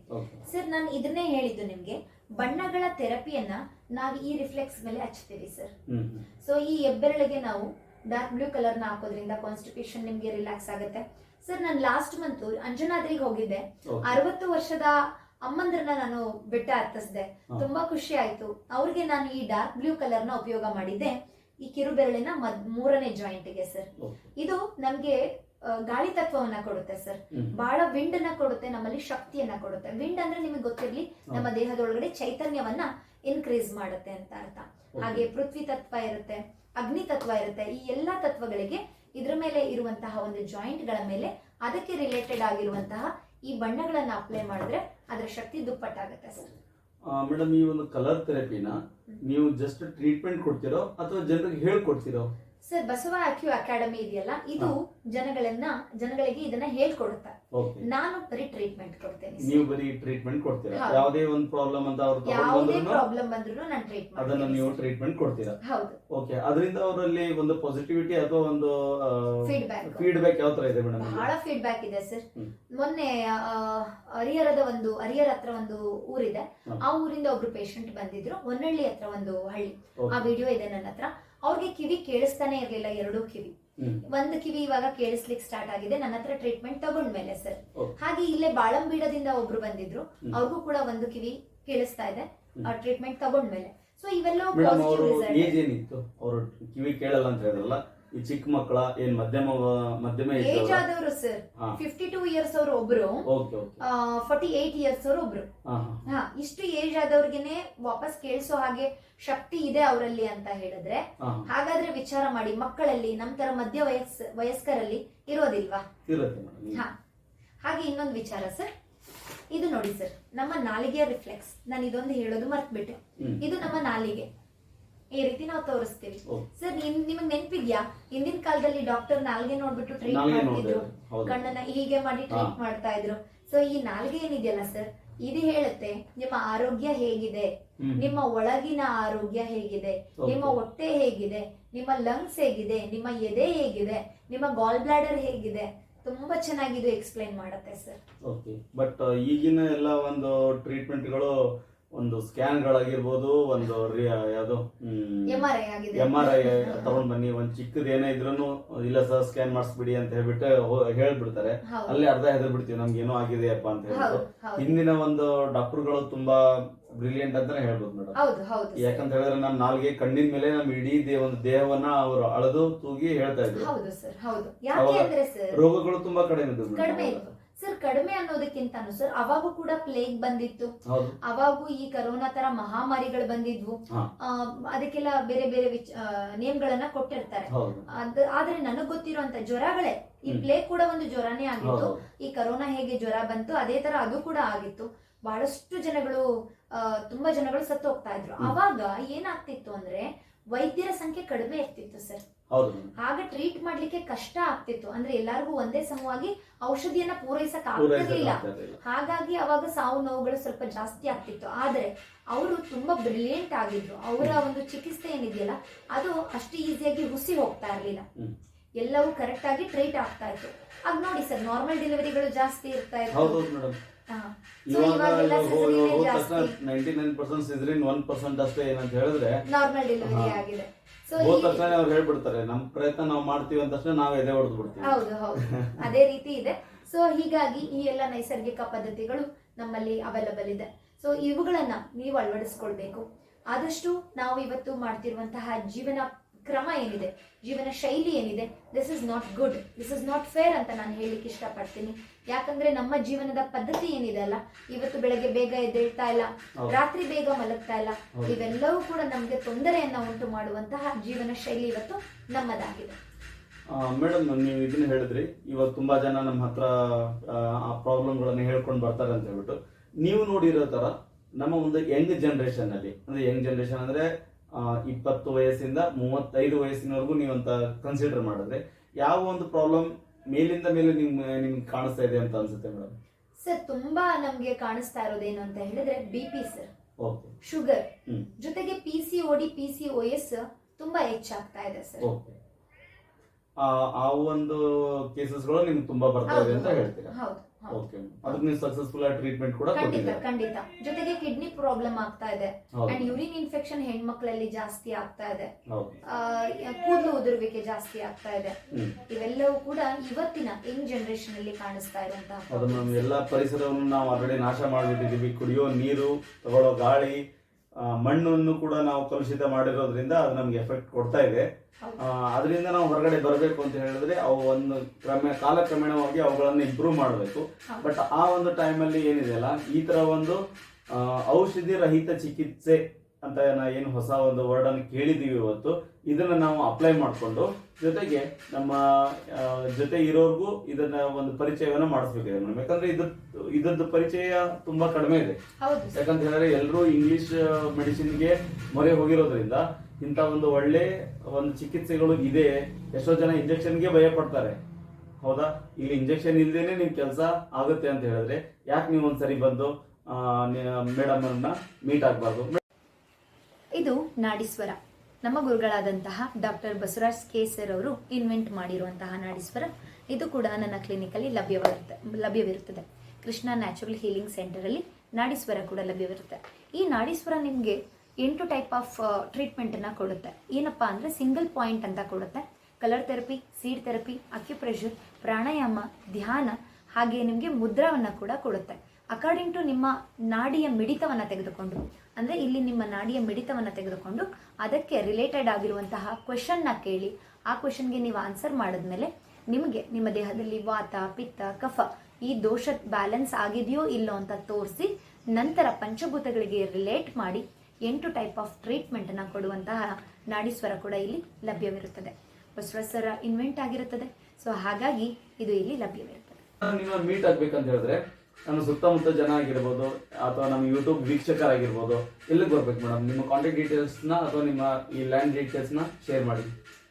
ಸರ್ ನಾನು ಇದನ್ನೇ ಹೇಳಿದ್ದು ನಿಮ್ಗೆ. ಬಣ್ಣಗಳ ಥೆರಪಿಯನ್ನ ನಾವು ಈ ರಿಫ್ಲೆಕ್ಸ್ ಮೇಲೆ ಹಚ್ತೀವಿ ಸರ್. ಸೊ ಈ ಹೆಬ್ಬೆರಳಿಗೆ ನಾವು ಡಾರ್ಕ್ ಬ್ಲೂ ಕಲರ್ನ ಹಾಕೋದ್ರಿಂದ ಕಾನ್ಸ್ಟಿಪೇಷನ್ ನಿಮ್ಗೆ ರಿಲ್ಯಾಕ್ಸ್ ಆಗುತ್ತೆ. ಸರ್ ನಾನು ಲಾಸ್ಟ್ ಮಂತ್ ಅಂಜನಾದ್ರಿಗೆ ಹೋಗಿದ್ದೆ. ಅರವತ್ತು ವರ್ಷದ ಅಮ್ಮಂದ್ರನ್ನ ನಾನು ಬೆಟ್ಟ ಹತ್ತಿಸ್ದೆ. ತುಂಬಾ ಖುಷಿ ಆಯ್ತು. ಅವ್ರಿಗೆ ನಾನು ಈ ಡಾರ್ಕ್ ಬ್ಲೂ ಕಲರ್ನ ಉಪಯೋಗ ಮಾಡಿದ್ದೆ. ಈ ಕಿರುಬೆರಳಿನ ಮದ್ ಮೂರನೇ ಜಾಯಿಂಟ್ಗೆ ಸರ್. ಇದು ನಮ್ಗೆ ಗಾಳಿ ತತ್ವವನ್ನ ಕೊಡುತ್ತೆ ಸರ್. ಬಹಳ ವಿಂಡ್ ಅನ್ನ ಕೊಡುತ್ತೆ ನಮ್ಮಲ್ಲಿ ಶಕ್ತಿಯನ್ನ ಕೊಡುತ್ತೆ. ವಿಂಡ್ ಅಂದ್ರೆ ನಿಮಗೆ ಗೊತ್ತಿರ್ಲಿ ನಮ್ಮ ದೇಹದೊಳಗಡೆ ಚೈತನ್ಯವನ್ನ ಇನ್ಕ್ರೀಸ್ ಮಾಡುತ್ತೆ ಅಂತ ಅರ್ಥ. ಹಾಗೆ ಪೃಥ್ವಿ ತತ್ವ ಇರುತ್ತೆ ಅಗ್ನಿ ತತ್ವ ಇರುತ್ತೆ ಈ ಎಲ್ಲಾ ತತ್ವಗಳಿಗೆ ಇದ್ರ ಮೇಲೆ ಇರುವಂತಹ ಒಂದು ಜಾಯಿಂಟ್ಗಳ ಮೇಲೆ ಅದಕ್ಕೆ ರಿಲೇಟೆಡ್ ಆಗಿರುವಂತಹ ಈ ಬಣ್ಣಗಳನ್ನ ಅಪ್ಲೈ ಮಾಡಿದ್ರೆ ಅದರ ಶಕ್ತಿ ದುಪ್ಪಟ್ಟಾಗುತ್ತೆ ಸರ್. ಮೇಡಮ್ ಈ ಒಂದು ಕಲರ್ ಥೆರಪಿನ ನೀವು ಜಸ್ಟ್ ಟ್ರೀಟ್ಮೆಂಟ್ ಕೊಡ್ತಿರೋ ಅಥವಾ ಜನರಿಗೆ ಹೇಳ್ಕೊಡ್ತಿರೋ? ಸರ್ ಬಸವ ಅಕ್ಯೂ ಅಕಾಡೆಮಿ ಇದೆಯಲ್ಲ ಇದು ಜನಗಳನ್ನ ಜನಗಳಿಗೆ ಇದನ್ನ ಹೇಳ್ಕೊಡುತ್ತೆ. ಓಕೆ ನಾನು ಬರೀ ಟ್ರೀಟ್ಮೆಂಟ್ ಕೊಡ್ತೇನೆ. ನೀವು ಬರೀ ಟ್ರೀಟ್ಮೆಂಟ್ ಕೊಡ್ತೀರಾ? ಯಾವುದೇ ಒಂದು ಪ್ರಾಬ್ಲಮ್ ಅಂತ ಅವ್ರು ಯಾವುದೇ ಪ್ರಾಬ್ಲಮ್ ಬಂದ್ರು ನಾನು ಟ್ರೀಟ್ ಅದನ್ನ ನೀವು ಟ್ರೀಟ್ಮೆಂಟ್ ಕೊಡ್ತೀರಾ? ಹೌದು. ಓಕೆ ಅದರಿಂದ ಅವರಲ್ಲಿ ಒಂದು ಪಾಸಿಟಿವಿಟಿ ಅಥವಾ ಒಂದು ಫೀಡ್ಬ್ಯಾಕ್ ಫೀಡ್ಬ್ಯಾಕ್ ಯಾವ ತರ ಇದೆ ಮೇಡಮ್ ಬಹಳ ಫೀಡ್ಬ್ಯಾಕ್ ಇದೆ ಸರ್. ಮೊನ್ನೆ ಹರಿಹರದ ಒಂದು ಹರಿಹರ ಹತ್ರ ಒಂದು ಊರಿದೆ. ಆ ಊರಿಂದ ಒಬ್ರು ಪೇಷಂಟ್ ಬಂದಿದ್ರು. ಹೊನ್ನಳ್ಳಿ ಹತ್ರ ಒಂದು ಹಳ್ಳಿ. ಆ ವಿಡಿಯೋ ಇದೆ ನನ್ನ ಹತ್ರ. ಅವ್ರಿಗೆ ಕಿವಿ ಕೇಳಿಸ್ತಾನೆ ಇರ್ಲಿಲ್ಲ ಎರಡೂ ಕಿವಿ. ಒಂದು ಕಿವಿ ಇವಾಗ ಕೇಳಿಸ್ಲಿಕ್ಕೆ ಸ್ಟಾರ್ಟ್ ಆಗಿದೆ. ನನ್ನ ಹತ್ರ ಟ್ರೀಟ್ಮೆಂಟ್ ತಗೊಂಡ್ಮೇಲೆ ಸರ್ ಹಾಗೆ ಇಲ್ಲೇ ಬಾಳಂಬೀಡದಿಂದ ಒಬ್ರು ಬಂದಿದ್ರು. ಅವ್ರಿಗೂ ಕೂಡ ಒಂದು ಕಿವಿ ಕೇಳಿಸ್ತಾ ಇದೆ. ಟ್ರೀಟ್ಮೆಂಟ್ ತಗೊಂಡ್ಮೇಲೆ. ಸೊ ಪಾಸಿಟಿವ್ ರಿಸಲ್ಟ್ ಏಜ್ ಅವರು ಕಿವಿ ಕೇಳಲ್ಲ ಅಂತ ಹೇಳಿದ್ರಲ್ಲ? ಈ ಚಿಕ್ಕ ಮಕ್ಕಳ ಏನ್ ಮಧ್ಯಮ ಮಧ್ಯಮ ಏಜ್ ಆದವರು ಸರ್ ಫಿಫ್ಟಿ ಟೂ ಇಯರ್ಸ್ ಅವರು ಒಬ್ರು. ಫಾರ್ಟಿ ಏಟ್ ಇಯರ್ಸ್ ಅವರು ಒಬ್ರು. ಹಾ ಇಷ್ಟು ಏಜ್ ಆದವ್ರಿಗೆನೆ ವಾಪಸ್ ಕೇಳಿಸೋ ಹಾಗೆ ಶಕ್ತಿ ಇದೆ ಅವರಲ್ಲಿ ಅಂತ ಹೇಳಿದ್ರೆ ಹಾಗಾದ್ರೆ ವಿಚಾರ ಮಾಡಿ ಮಕ್ಕಳಲ್ಲಿ ನಮ್ ತರ ಮಧ್ಯ ವಯಸ್ ವಯಸ್ಕರಲ್ಲಿ ಇರೋದಿಲ್ವಾ? ಹಾ. ಹಾಗೆ ಇನ್ನೊಂದು ವಿಚಾರ ಸರ್ ಇದು ನೋಡಿ ಸರ್ ನಮ್ಮ ನಾಲಿಗೆಯ ರಿಫ್ಲೆಕ್ಸ್ ನಾನು ಇದೊಂದು ಹೇಳೋದು ಮರ್ತ್ಬಿಟ್ಟೆ. ಇದು ನಮ್ಮ ನಾಲಿಗೆ. ಈ ರೀತಿ ನಾವು ತೋರಿಸ್ತೀವಿ. ಸರ್ ನಿಮ್ಗೆ ನೆನಪಿದ್ಯಾ? ಹಿಂದಿನ ಕಾಲದಲ್ಲಿ ಡಾಕ್ಟರ್ ನಾಲ್ಗೆ ನೋಡ್ಬಿಟ್ಟು ಟ್ರೀಟ್ ಮಾಡ್ತಿದ್ರು. ಕಣ್ಣನ್ನ ಹೀಗೆ ಮಾಡಿ ಟ್ರೀಟ್ ಮಾಡ್ತಾ ಇದ್ರು. ಸೊ ಈ ನಾಲ್ಗೆ ಏನಿದೆಯಲ್ಲ ಸರ್? ಇದು ಹೇಳುತ್ತೆ ನಿಮ್ಮ ಆರೋಗ್ಯ ಹೇಗಿದೆ? ನಿಮ್ಮ ಒಳಗಿನ ಆರೋಗ್ಯ ಹೇಗಿದೆ? ನಿಮ್ಮ ಹೊಟ್ಟೆ ಹೇಗಿದೆ? ನಿಮ್ಮ ಲಂಗ್ಸ್ ಹೇಗಿದೆ? ನಿಮ್ಮ ಎದೆ ಹೇಗಿದೆ? ನಿಮ್ಮ ಗಾಲ್ ಬ್ಲಾಡರ್ ಹೇಗಿದೆ? ತುಂಬಾ ಚೆನ್ನಾಗಿ ಇದು ಎಕ್ಸ್ಪ್ಲೈನ್ ಮಾಡುತ್ತೆ ಸರ್. ಓಕೆ. ಬಟ್ ಈಗಿನ ಎಲ್ಲ ಒಂದು ಟ್ರೀಟ್ಮೆಂಟ್ಗಳು ಒಂದು ಸ್ಕ್ಯಾನ್ಗಳಾಗಿರ್ಬೋದು ಒಂದು ಯಾವುದು ಎಂ ಆರ್ ಐ ತಗೊಂಡ್ ಬನ್ನಿ. ಒಂದ್ ಚಿಕ್ಕದ ಏನೇ ಇದ್ರೂ ಇಲ್ಲ ಸರ್ ಸ್ಕ್ಯಾನ್ ಮಾಡಿಸ್ಬಿಡಿ ಅಂತ ಹೇಳ್ಬಿಟ್ಟು ಹೇಳ್ಬಿಡ್ತಾರೆ. ಅಲ್ಲಿ ಅರ್ಧ ಹೆದರ್ ಬಿಡ್ತೀವಿ ನಮ್ಗೆ ಏನೋ ಆಗಿದೆಯಪ್ಪ ಅಂತ ಹೇಳ್ಬಿಟ್ಟು. ಹಿಂದಿನ ಒಂದು ಡಾಕ್ಟರ್ಗಳು ತುಂಬಾ ಬ್ರಿಲಿಯಂಟ್ ಅಂತಾನೆ ಹೇಳ್ಬೋದು ಮೇಡಮ್ ಯಾಕಂತ ಹೇಳಿದ್ರೆ ನಮ್ ನಾಲ್ಗೆ ಕಣ್ಣಿನ ಮೇಲೆ ನಮ್ ಇಡೀ ದೇ- ಒಂದು ದೇಹವನ್ನ ಅವರು ಅಳದು ತೂಗಿ ಹೇಳ್ತಾ ಇದ್ರು. ರೋಗಗಳು ತುಂಬಾ ಕಡಿಮೆ ಇದ್ವು ಸರ್ ಕಡಿಮೆ ಅನ್ನೋದಕ್ಕಿಂತಾನು ಸರ್ ಅವಾಗ ಕೂಡ ಪ್ಲೇಗ್ ಬಂದಿತ್ತು. ಅವಾಗೂ ಈ ಕರೋನಾ ತರ ಮಹಾಮಾರಿಗಳು ಬಂದಿದ್ವು. ಅದಕ್ಕೆಲ್ಲ ಬೇರೆ ಬೇರೆ ನೇಮ್ ನೇಮ್ಗಳನ್ನ ಕೊಟ್ಟಿರ್ತಾರೆ. ಆದ್ರೆ ನನಗ್ ಗೊತ್ತಿರುವಂತ ಜ್ವರಗಳೇ ಈ. ಪ್ಲೇಗ್ ಕೂಡ ಒಂದು ಜ್ವರನೇ ಆಗಿತ್ತು. ಈ ಕರೋನಾ ಹೇಗೆ ಜ್ವರ ಬಂತು ಅದೇ ತರ ಅದು ಕೂಡ ಆಗಿತ್ತು. ಬಹಳಷ್ಟು ಜನಗಳು ತುಂಬಾ ಜನಗಳು ಸತ್ತು ಹೋಗ್ತಾ ಇದ್ರು ಅವಾಗ ಏನಾಗ್ತಿತ್ತು ಅಂದ್ರೆ ವೈದ್ಯರ ಸಂಖ್ಯೆ ಕಡಿಮೆ ಇರ್ತಿತ್ತು ಸರ್. ಆಗ ಟ್ರೀಟ್ ಮಾಡ್ಲಿಕ್ಕೆ ಕಷ್ಟ ಆಗ್ತಿತ್ತು. ಅಂದ್ರೆ ಎಲ್ಲರಿಗೂ ಒಂದೇ ಸಮವಾಗಿ ಔಷಧಿಯನ್ನ ಪೂರೈಸಕ್ ಆಗ್ತಿರ್ಲಿಲ್ಲ. ಹಾಗಾಗಿ ಅವಾಗ ಸಾವು ನೋವುಗಳು ಸ್ವಲ್ಪ ಜಾಸ್ತಿ ಆಗ್ತಿತ್ತು. ಆದ್ರೆ ಅವರು ತುಂಬಾ ಬ್ರಿಲಿಯಂಟ್ ಆಗಿದ್ರು. ಅವರ ಒಂದು ಚಿಕಿತ್ಸೆ ಏನಿದೆಯಲ್ಲ ಅದು ಅಷ್ಟು ಈಸಿಯಾಗಿ ಹುಸಿ ಹೋಗ್ತಾ ಇರ್ಲಿಲ್ಲ. ಎಲ್ಲವೂ ಕರೆಕ್ಟ್ ಆಗಿ ಟ್ರೀಟ್ ಆಗ್ತಾ ಇತ್ತು. ಆಗ ನೋಡಿ ಸರ್ ನಾರ್ಮಲ್ ಡೆಲಿವರಿಗಳು ಜಾಸ್ತಿ ಇರ್ತಾ ಇತ್ತು. ಇವಾಗ ನೈಂಟಿ ನೈನ್ ಪರ್ಸೆಂಟ್ ಸಿದ್ರಿನ್ ಒನ್ ಪರ್ಸೆಂಟ್ ಅಷ್ಟೇ ಏನಂತ ಹೇಳಿದ್ರೆ ನಾರ್ಮಲ್ ಡೆಲಿವರಿ. ಆಗಿದೆ. ಸೊ ಹೋದ ತಕ್ಷಣ ಅವ್ರು ಹೇಳ್ಬಿಡ್ತಾರೆ ನಮ್ ಪ್ರಯತ್ನ ನಾವು ಮಾಡ್ತೀವಿ ತಕ್ಷಣ ನಾವ್ ಎದೆ ಹೊಡೆದು ಬಿಡ್ತೀವಿ. ಹೌದು ಹೌದು. ಅದೇ ರೀತಿ ಇದೆ. ಸೊ ಹೀಗಾಗಿ ಈ ಎಲ್ಲ ನೈಸರ್ಗಿಕ ಪದ್ಧತಿಗಳು ನಮ್ಮಲ್ಲಿ ಅವೈಲಬಲ್ ಇದೆ. ಸೊ ಇವುಗಳನ್ನ ನೀವು ಅಳವಡಿಸ್ಕೊಳ್ಬೇಕು. ಆದಷ್ಟು ನಾವು ಇವತ್ತು ಮಾಡ್ತಿರುವಂತಹ ಜೀವನ ಕ್ರಮ ಏನಿದೆ ಜೀವನ ಶೈಲಿ ಏನಿದೆ? This is not good this is not fair ಅಂತ ನಾನು ಹೇಳಲಿಕ್ಕೆ ಇಷ್ಟಪಡ್ತೀನಿ. ಯಾಕಂದ್ರೆ ನಮ್ಮ ಜೀವನದ ಪದ್ಧತಿ ಏನಿದೆ ಅಲ್ಲ? ಇವತ್ತು ಬೆಳಗ್ಗೆ ಬೇಗ ಎದ್ದೇಳ್ತಾ ಇಲ್ಲ ರಾತ್ರಿ ಬೇಗ ಮಲಗ್ತಾ ಇಲ್ಲ. ಇವೆಲ್ಲವೂ ಕೂಡ ನಮಗೆ ತೊಂದರೆಯನ್ನ ಉಂಟು ಮಾಡುವಂತಹ ಜೀವನ ಶೈಲಿ ಇವತ್ತು ನಮ್ಮದಾಗಿದೆ. ಮೇಡಮ್ ನೀವು ಇದನ್ನ ಹೇಳಿದ್ರಿ. ಇವಾಗ ತುಂಬಾ ಜನ ನಮ್ಮ ಹತ್ರ ಆ, ಪ್ರಾಬ್ಲಮ್ಗಳನ್ನ ಹೇಳ್ಕೊಂಡು ಬರ್ತಾರೆ ಅಂತ ಹೇಳ್ಬಿಟ್ಟು. ನೀವು ನೋಡಿರೋ ತರ ನಮ್ಮ ಒಂದು ಯಂಗ್ ಜನರೇಷನ್ ಅಲ್ಲಿ ಅಂದ್ರೆ ಯಂಗ್ ಜನರೇಷನ್ ಅಂದ್ರೆ ಇಪ್ಪತ್ತು ವಯಸ್ಸಿಂದ ಮೂವತ್ತೈದು ವಯಸ್ಸಿನವರೆಗೂ ನೀವು ಅಂತ ಕನ್ಸಿಡರ್ ಮಾಡಿದ್ರೆ ಯಾವ ಒಂದು ಪ್ರಾಬ್ಲಮ್ ಮೇಲಿಂದ ಮೇಲೆ ನಿಮ್ ನಿಮ್ಗೆ ಕಾಣಿಸ್ತಾ ಇದೆ ಅಂತ ಅನ್ಸುತ್ತೆ ಮೇಡಮ್ ಸರ್ ತುಂಬಾ ನಮ್ಗೆ ಕಾಣಿಸ್ತಾ ಇರೋದೇನು ಅಂತ ಹೇಳಿದ್ರೆ B P sir okay sugar hmm. ಜೊತೆಗೆ P C O D P C O S ತುಂಬಾ ಹೆಚ್ಚಾಗ್ತಾ ಇದೆ ಸರ್ ಓಕೆ ಆ ಒಂದು ಕೇಸಸ್ಗಳು ನಿಮ್ಗೆ ತುಂಬಾ ಬರ್ತಾ ಇದೆ ಅಂತ ಹೇಳ್ತೀರಾ? ಹೌದು. ಓಕೆ ಅದಕ್ಕೆ ನೀವು ಸಕ್ಸಸ್ಫುಲ್ ಆಗಿ ಟ್ರೀಟ್ಮೆಂಟ್ ಕೂಡ ಖಂಡಿತ ಕೊಟ್ಟಿದ್ದೀರಾ? ಖಂಡಿತ. ಜೊತೆಗೆ ಕಿಡ್ನಿ ಪ್ರಾಬ್ಲಮ್ ಆಗ್ತಾ ಇದೆ. ಹೌದು. ಅಂಡ್ ಯೂರಿನ್ ಇನ್ಫೆಕ್ಷನ್ ಹೆಣ್ಮಕ್ಳಲ್ಲಿ ಜಾಸ್ತಿ ಆಗ್ತಾ ಇದೆ. ಹೌದು. ಆ, ಕೂದಲು ಉದುರುವಿಕೆ ಜಾಸ್ತಿ ಆಗ್ತಾ ಇದೆ. ಹ್ಮ್. ಇವೆಲ್ಲವೂ ಕೂಡ ಇವತ್ತಿನ ಯಂಗ್ ಜನರೇಷನ್ ಅಲ್ಲಿ ಕಾಣಿಸ್ತಾ ಇರುವಂತಹ ಎಲ್ಲಾ ಎಲ್ಲ ಪರಿಸರವನ್ನು ನಾವು ಆಲ್ರೆಡಿ ನಾಶ ಮಾಡಿಬಿಟ್ಟಿದ್ದೀವಿ. ಕುಡಿಯೋ ನೀರು ತಗೊಳ್ಳೋ ಗಾಳಿ ಮಣ್ಣನ್ನು ಕೂಡ ನಾವು ಕಲುಷಿತ ಮಾಡಿರೋದ್ರಿಂದ ಅದು ನಮ್ಗೆ ಎಫೆಕ್ಟ್ ಕೊಡ್ತಾ ಇದೆ. ಅದರಿಂದ ನಾವು ಹೊರಗಡೆ ಬರಬೇಕು ಅಂತ ಹೇಳಿದ್ರೆ ಅವು ಒಂದು ಕ್ರಮ ಕಾಲಕ್ರಮೇಣವಾಗಿ ಅವುಗಳನ್ನು ಇಂಪ್ರೂವ್ ಮಾಡಬೇಕು. ಬಟ್ ಆ ಒಂದು ಟೈಮಲ್ಲಿ ಏನಿದೆಯಲ್ಲ ಈ ತರ ಒಂದು ಔಷಧಿ ರಹಿತ ಚಿಕಿತ್ಸೆ ಅಂತ ಏನು ಹೊಸ ಒಂದು ವರ್ಡ್ ಅನ್ನು ಕೇಳಿದೀವಿ ಇವತ್ತು. ಇದನ್ನ ನಾವು ಅಪ್ಲೈ ಮಾಡಿಕೊಂಡು ಜೊತೆಗೆ ನಮ್ಮ ಜೊತೆ ಇರೋರ್ಗೂ ಇದನ್ನ ಒಂದು ಪರಿಚಯವನ್ನ ಮಾಡಿಸ್ಬೇಕಿದೆ ಮೇಡಮ್. ಯಾಕಂದ್ರೆ ಇದ್ರ ಇದ್ರದ್ದು ಪರಿಚಯ ತುಂಬಾ ಕಡಿಮೆ ಇದೆ. ಯಾಕಂತ ಹೇಳಿದ್ರೆ ಎಲ್ಲರೂ ಇಂಗ್ಲಿಷ್ ಮೆಡಿಸಿನ್ಗೆ ಮೊರೆ ಹೋಗಿರೋದ್ರಿಂದ ಇಂಥ ಒಂದು ಒಳ್ಳೆ ಒಂದು ಚಿಕಿತ್ಸೆಗಳು ಇದೆ. ಎಷ್ಟೋ ಜನ ಇಂಜೆಕ್ಷನ್ಗೆ ಭಯ ಪಡ್ತಾರೆ ಹೌದಾ? ಇಲ್ಲಿ ಇಂಜೆಕ್ಷನ್ ಇಲ್ದೇನೆ ನಿಮ್ ಕೆಲಸ ಆಗುತ್ತೆ ಅಂತ ಹೇಳಿದ್ರೆ ಯಾಕೆ ನೀವು ಒಂದ್ಸರಿ ಬಂದು ಮೇಡಮ್ ಅನ್ನ ಮೀಟ್ ಆಗ್ಬಾರ್ದು? ಇದು ನಾಡಿಸ್ವರ ನಮ್ಮ ಗುರುಗಳಾದಂತಹ ಡಾಕ್ಟರ್ ಬಸವರಾಜ್ ಕೆ ಸರ್ ಅವರು ಇನ್ವೆಂಟ್ ಮಾಡಿರುವಂತಹ ನಾಡಿಸ್ವರ ಇದು ಕೂಡ ನನ್ನ ಕ್ಲಿನಿಕಲ್ಲಿ ಲಭ್ಯವಿರುತ್ತೆ ಲಭ್ಯವಿರುತ್ತದೆ. ಕೃಷ್ಣ ನ್ಯಾಚುರಲ್ ಹೀಲಿಂಗ್ ಸೆಂಟರಲ್ಲಿ ನಾಡಿಸ್ವರ ಕೂಡ ಲಭ್ಯವಿರುತ್ತೆ. ಈ ನಾಡಿಸ್ವರ ನಿಮಗೆ ಎಂಟು ಟೈಪ್ ಆಫ್ ಟ್ರೀಟ್ಮೆಂಟನ್ನು ಕೊಡುತ್ತೆ. ಏನಪ್ಪ ಅಂದರೆ ಸಿಂಗಲ್ ಪಾಯಿಂಟ್ ಅಂತ ಕೊಡುತ್ತೆ. Colour therapy seed therapy acupressure ಪ್ರಾಣಾಯಾಮ, ಧ್ಯಾನ, ಹಾಗೆ ನಿಮಗೆ ಮುದ್ರಾವನ್ನು ಕೂಡ ಕೊಡುತ್ತೆ. ಅಕಾರ್ಡಿಂಗ್ ಟು ನಿಮ್ಮ ನಾಡಿಯ ಮಿಡಿತವನ್ನು ತೆಗೆದುಕೊಂಡು ಅಂದರೆ ಇಲ್ಲಿ ನಿಮ್ಮ ನಾಡಿಯ ಮಿಡಿತವನ್ನು ತೆಗೆದುಕೊಂಡು ಅದಕ್ಕೆ ರಿಲೇಟೆಡ್ ಆಗಿರುವಂತಹ ಕ್ವೆಶನ್ನ ಕೇಳಿ. ಆ ಕ್ವೆಶನ್ಗೆ ನೀವು ಆನ್ಸರ್ ಮಾಡಿದ್ಮೇಲೆ ನಿಮಗೆ ನಿಮ್ಮ ದೇಹದಲ್ಲಿ ವಾತ, ಪಿತ್ತ, ಕಫ ಈ ದೋಷ ಬ್ಯಾಲೆನ್ಸ್ ಆಗಿದೆಯೋ ಇಲ್ಲೋ ಅಂತ ತೋರಿಸಿ ನಂತರ ಪಂಚಭೂತಗಳಿಗೆ ರಿಲೇಟ್ ಮಾಡಿ ಎಂಟು ಟೈಪ್ ಆಫ್ ಟ್ರೀಟ್ಮೆಂಟನ್ನು ಕೊಡುವಂತಹ ನಾಡೀಶ್ವರ ಕೂಡ ಇಲ್ಲಿ ಲಭ್ಯವಿರುತ್ತದೆ. ಸ್ವರ ಇನ್ವೆಂಟ್ ಆಗಿರುತ್ತದೆ. ಸೊ ಹಾಗಾಗಿ ಇದು ಇಲ್ಲಿ ಲಭ್ಯವಿರುತ್ತದೆ. ಮೀಟ್ ಆಗ್ಬೇಕಂತ ಹೇಳಿದ್ರೆ ನಮ್ಮ ಸುತ್ತಮುತ್ತ ಜನ ಆಗಿರ್ಬೋದು, ಅಥವಾ ನಮ್ಮ ಯೂಟ್ಯೂಬ್ ವೀಕ್ಷಕರಾಗಿರ್ಬೋದು ಎಲ್ಲಿಗೆ ಬರ್ಬೇಕು ಮೇಡಮ್. ನಿಮ್ಮ ಕಾಂಟ್ಯಾಕ್ಟ್ ಡೀಟೇಲ್ಸ್ನ ಅಥವಾ ನಿಮ್ಮ ಈ ಲ್ಯಾಂಡ್ ಡೀಟೇಲ್ಸ್ನ ಶೇರ್ ಮಾಡಿ.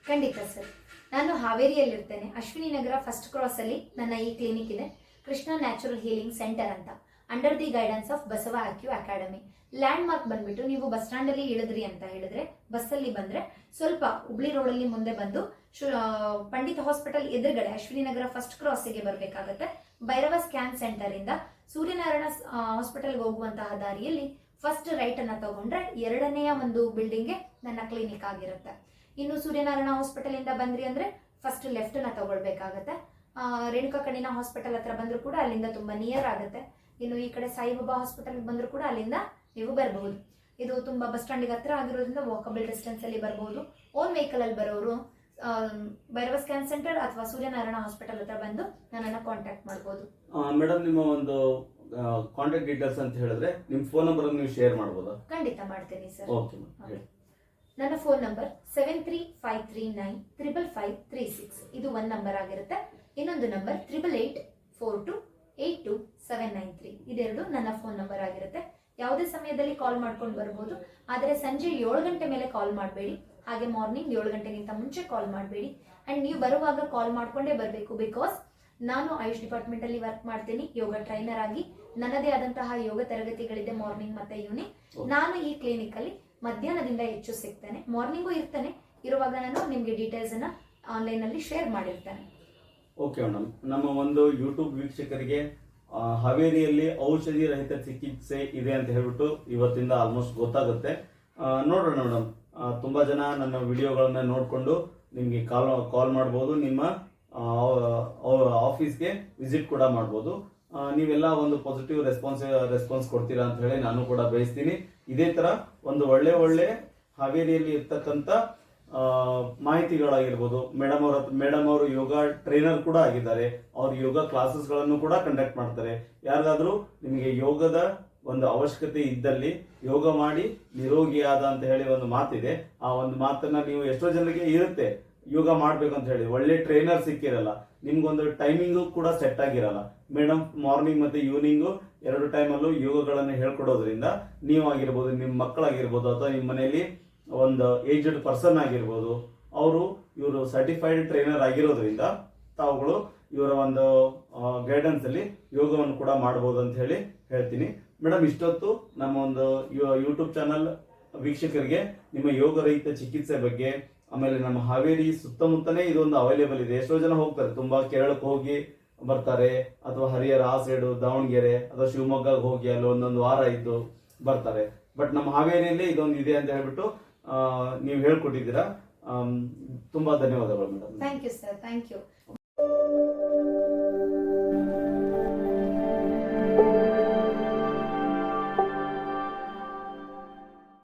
ಖಂಡಿತ ಸರ್ ನಾನು ಹಾವೇರಿಯಲ್ಲಿರ್ತೇನೆ. ಅಶ್ವಿನಿ ನಗರ ಫಸ್ಟ್ ಕ್ರಾಸ್ ಅಲ್ಲಿ ನನ್ನ ಈ ಕ್ಲಿನಿಕ್ ಇದೆ. ಕೃಷ್ಣ ನ್ಯಾಚುರಲ್ ಹೀಲಿಂಗ್ ಸೆಂಟರ್ ಅಂತ. Under the guidance of Basava Acu academy landmark ಬಂದ್ಬಿಟ್ಟು ನೀವು ಬಸ್ ಸ್ಟ್ಯಾಂಡ್ ಅಲ್ಲಿ ಇಳಿದ್ರಿ ಅಂತ ಹೇಳಿದ್ರೆ ಬಸ್ಸಲ್ಲಿ ಬಂದ್ರೆ ಸ್ವಲ್ಪ ಹುಬ್ಳಿ ರೋಡ್ ಅಲ್ಲಿ ಮುಂದೆ ಬಂದು ಪಂಡಿತ್ ಹಾಸ್ಪಿಟಲ್ ಎದುರುಗಡೆ ಅಶ್ವಿನಿ ನಗರ ಫಸ್ಟ್ ಕ್ರಾಸಿಗೆ ಬರಬೇಕಾಗತ್ತೆ. ಭೈರವ ಸ್ಕ್ಯಾನ್ ಸೆಂಟರ್ ಇಂದ ಸೂರ್ಯನಾರಾಯಣ ಹಾಸ್ಪಿಟಲ್ಗೆ ಹೋಗುವಂತಹ ದಾರಿಯಲ್ಲಿ ಫಸ್ಟ್ ರೈಟ್ ಅನ್ನ ತಗೊಂಡ್ರೆ ಎರಡನೆಯ ಒಂದು ಬಿಲ್ಡಿಂಗ್ಗೆ ನನ್ನ ಕ್ಲಿನಿಕ್ ಆಗಿರುತ್ತೆ. ಇನ್ನು ಸೂರ್ಯನಾರಾಯಣ ಹಾಸ್ಪಿಟಲ್ ಇಂದ ಬಂದ್ರಿ ಅಂದ್ರೆ ಫಸ್ಟ್ ಲೆಫ್ಟ್ನ ತಗೊಳ್ಬೇಕಾಗತ್ತೆ. ರೇಣುಕಾ ಕಣ್ಣಿನ ಹಾಸ್ಪಿಟಲ್ ಹತ್ರ ಬಂದ್ರು ಕೂಡ ಅಲ್ಲಿಂದ ತುಂಬಾ ನಿಯರ್ ಆಗುತ್ತೆ. ಇನ್ನು ಈ ಕಡೆ ಸಾಯಿಬಾಬಾ ಹಾಸ್ಪಿಟಲ್ ಬಂದ್ರು ಕೂಡ ಅಲ್ಲಿಂದ ನೀವು ಬರಬಹುದು ಇದು ತುಂಬಾ ಬಸ್ ಸ್ಟ್ಯಾಂಡಿಗೆ ಹತ್ರ ಆಗಿರೋದ್ರಿಂದ ವಾಕಬಲ್ ಡಿಸ್ಟೆನ್ಸ್ ಅಲ್ಲಿ ಬರಬಹುದು ಓನ್ ವೆಹಿಕಲ್ ಅಲ್ಲಿ ಬರೋರು ಭೈರವ ಸ್ಕ್ಯಾನ್ ಸೆಂಟರ್ ಅಥವಾ ಸೂರ್ಯನಾರಾಯಣ ಹಾಸ್ಪಿಟಲ್ ಹತ್ರ ಬಂದು ನನ್ನನ್ನು ಕಾಂಟ್ಯಾಕ್ಟ್ ಮಾಡ್ಬೋದು. ಮೇಡಮ್ ನಿಮ್ಮ ಒಂದು ಕಾಂಟ್ಯಾಕ್ಟ್ ಡೀಟೇಲ್ಸ್ ಅಂತ ಹೇಳಿದ್ರೆ ನಿಮ್ಮ ಫೋನ್ ನಂಬರ್ ನೀವು ಶೇರ್ ಮಾಡ್ಬೋದಾ? ಖಂಡಿತ ಮಾಡ್ತೀನಿ ಸರ್ ಓಕೆ ನನ್ನ phone number seven three five three nine triple five three six ಇದು ಒಂದು ನಂಬರ್ ಆಗಿರುತ್ತೆ. ಇನ್ನೊಂದು number triple eight four two eight two seven nine three ಇದೆರಡು ನನ್ನ ಫೋನ್ ನಂಬರ್ ಆಗಿರುತ್ತೆ. ಯಾವುದೇ ಸಮಯದಲ್ಲಿ ಕಾಲ್ ಮಾಡ್ಕೊಂಡು ಬರ್ಬೋದು. ಆದರೆ ಸಂಜೆ ಏಳು ಗಂಟೆ ಮೇಲೆ ಕಾಲ್ ಮಾಡಬೇಡಿ. ಹಾಗೆ ಮಾರ್ನಿಂಗ್ ಏಳು ಗಂಟೆಗಿಂತ ಮುಂಚೆ ಕಾಲ್ ಮಾಡಬೇಡಿ. ಆ್ಯಂಡ್ ನೀವು ಬರುವಾಗ ಕಾಲ್ ಮಾಡಿಕೊಂಡೇ ಬರಬೇಕು ಬಿಕಾಸ್ ನಾನು ಆಯುಷ್ ಡಿಪಾರ್ಟ್ಮೆಂಟ್ ಅಲ್ಲಿ ವರ್ಕ್ ಮಾಡ್ತೀನಿ, ಯೋಗ ಟ್ರೈನರ್ ಆಗಿ. ನನ್ನದೇ ಆದಂತಹ ಯೋಗ ತರಗತಿಗಳಿದೆ ಮಾರ್ನಿಂಗ್ ಮತ್ತೆ ಈವ್ನಿಂಗ್ ನಾನು ಈ ಕ್ಲಿನಿಕ್ ಅಲ್ಲಿ ಮಧ್ಯಾಹ್ನದಿಂದ ಹೆಚ್ಚು ಸಿಗ್ತೇನೆ. ಮಾರ್ನಿಂಗು ಇರ್ತೇನೆ. ಇರುವಾಗ ನಾನು ನಿಮಗೆ ಡೀಟೇಲ್ಸ್ ಅನ್ನ ಆನ್ಲೈನ್ ಅಲ್ಲಿ ಶೇರ್ ಮಾಡಿರ್ತೇನೆ. ಓಕೆ ಮೇಡಮ್ ನಮ್ಮ ಒಂದು ಯೂಟ್ಯೂಬ್ ವೀಕ್ಷಕರಿಗೆ ಹಾವೇರಿಯಲ್ಲಿ ಔಷಧಿ ರಹಿತ ಚಿಕಿತ್ಸೆ ಇದೆ ಅಂತ ಹೇಳ್ಬಿಟ್ಟು ಇವತ್ತಿಂದ ಆಲ್ಮೋಸ್ಟ್ ಗೊತ್ತಾಗುತ್ತೆ. ನೋಡೋಣ ಮೇಡಮ್ ತುಂಬಾ ಜನ ನನ್ನ ವಿಡಿಯೋಗಳನ್ನ ನೋಡಿಕೊಂಡು ನಿಮಗೆ ಕಾಲ್ ಕಾಲ್ ಮಾಡ್ಬೋದು, ನಿಮ್ಮ ಆಫೀಸ್ಗೆ ವಿಸಿಟ್ ಕೂಡ ಮಾಡ್ಬೋದು. ನೀವೆಲ್ಲ ಒಂದು ಪಾಸಿಟಿವ್ ರೆಸ್ಪಾನ್ಸ್ ರೆಸ್ಪಾನ್ಸ್ ಕೊಡ್ತೀರಾ ಅಂತ ಹೇಳಿ ನಾನು ಕೂಡ ಬಯಸ್ತೀನಿ. ಇದೇ ತರ ಒಂದು ಒಳ್ಳೆ ಒಳ್ಳೆ ಹಾವೇರಿಯಲ್ಲಿ ಇರ್ತಕ್ಕಂಥ ಮಾಹಿತಿಗಳಾಗಿರ್ಬೋದು. ಮೇಡಮ್ ಅವರ, ಮೇಡಮ್ ಅವರು ಯೋಗ ಟ್ರೈನರ್ ಕೂಡ ಆಗಿದ್ದಾರೆ. ಅವ್ರು ಯೋಗ ಕ್ಲಾಸಸ್ಗಳನ್ನು ಕೂಡ ಕಂಡಕ್ಟ್ ಮಾಡ್ತಾರೆ. ಯಾರಿಗಾದರೂ ನಿಮಗೆ ಯೋಗದ ಒಂದು ಅವಶ್ಯಕತೆ ಇದ್ದಲ್ಲಿ ಯೋಗ ಮಾಡಿ ನಿರೋಗಿಯಾದ ಅಂತ ಹೇಳಿ ಒಂದು ಮಾತಿದೆ. ಆ ಒಂದು ಮಾತನ್ನ ನೀವು ಎಷ್ಟೋ ಜನರಿಗೆ ಇರುತ್ತೆ. ಯೋಗ ಮಾಡ್ಬೇಕು ಅಂತ ಹೇಳಿ. ಒಳ್ಳೆ ಟ್ರೈನರ್ ಸಿಕ್ಕಿರಲ್ಲ. ನಿಮ್ಗೊಂದು ಟೈಮಿಂಗು ಕೂಡ ಸೆಟ್ ಆಗಿರಲ್ಲ. ಮೇಡಮ್ ಮಾರ್ನಿಂಗ್ ಮತ್ತೆ ಈವ್ನಿಂಗು ಎರಡು ಟೈಮಲ್ಲೂ ಯೋಗಗಳನ್ನು ಹೇಳ್ಕೊಡೋದ್ರಿಂದ ನೀವಾಗಿರ್ಬೋದು ನಿಮ್ಮ ಮಕ್ಕಳಾಗಿರ್ಬೋದು ಅಥವಾ ನಿಮ್ಮ ಮನೆಯಲ್ಲಿ ಒಂದು ಏಜ್ಡ್ ಪರ್ಸನ್ ಆಗಿರ್ಬೋದು, ಅವರು ಇವರು ಸರ್ಟಿಫೈಡ್ ಟ್ರೈನರ್ ಆಗಿರೋದ್ರಿಂದ ತಾವುಗಳು ಇವರ ಒಂದು ಗೈಡೆನ್ಸ್ ಅಲ್ಲಿ ಯೋಗವನ್ನು ಕೂಡ ಮಾಡಬಹುದು ಅಂತ ಹೇಳಿ ಹೇಳ್ತೀನಿ. ಮೇಡಮ್, ಇಷ್ಟೊತ್ತು ನಮ್ಮ ಒಂದು ಯೂಟ್ಯೂಬ್ ಚಾನಲ್ ವೀಕ್ಷಕರಿಗೆ ನಿಮ್ಮ ಯೋಗ ರಹಿತ ಚಿಕಿತ್ಸೆ ಬಗ್ಗೆ, ಆಮೇಲೆ ನಮ್ಮ ಹಾವೇರಿ ಸುತ್ತಮುತ್ತನೇ ಇದೊಂದು ಅವೈಲೇಬಲ್ ಇದೆ. ಎಷ್ಟೋ ಜನ ಹೋಗ್ತಾರೆ, ತುಂಬಾ ಕೇರಳಕ್ಕೆ ಹೋಗಿ ಬರ್ತಾರೆ, ಅಥವಾ ಹರಿಹರ ಆ ಸೈಡು ದಾವಣಗೆರೆ, ಅಥವಾ ಶಿವಮೊಗ್ಗಕ್ಕೆ ಹೋಗಿ ಅಲ್ಲಿ ಒಂದೊಂದು ವಾರ ಇದ್ದು ಬರ್ತಾರೆ. ಬಟ್ ನಮ್ಮ ಹಾವೇರಿಯಲ್ಲಿ ಇದೊಂದು ಇದೆ ಅಂತ ಹೇಳ್ಬಿಟ್ಟು ನೀವು ಹೇಳ್ಕೊಟ್ಟಿದ್ದೀರಾ. ತುಂಬಾ ಧನ್ಯವಾದಗಳು madam. Thank you sir thank you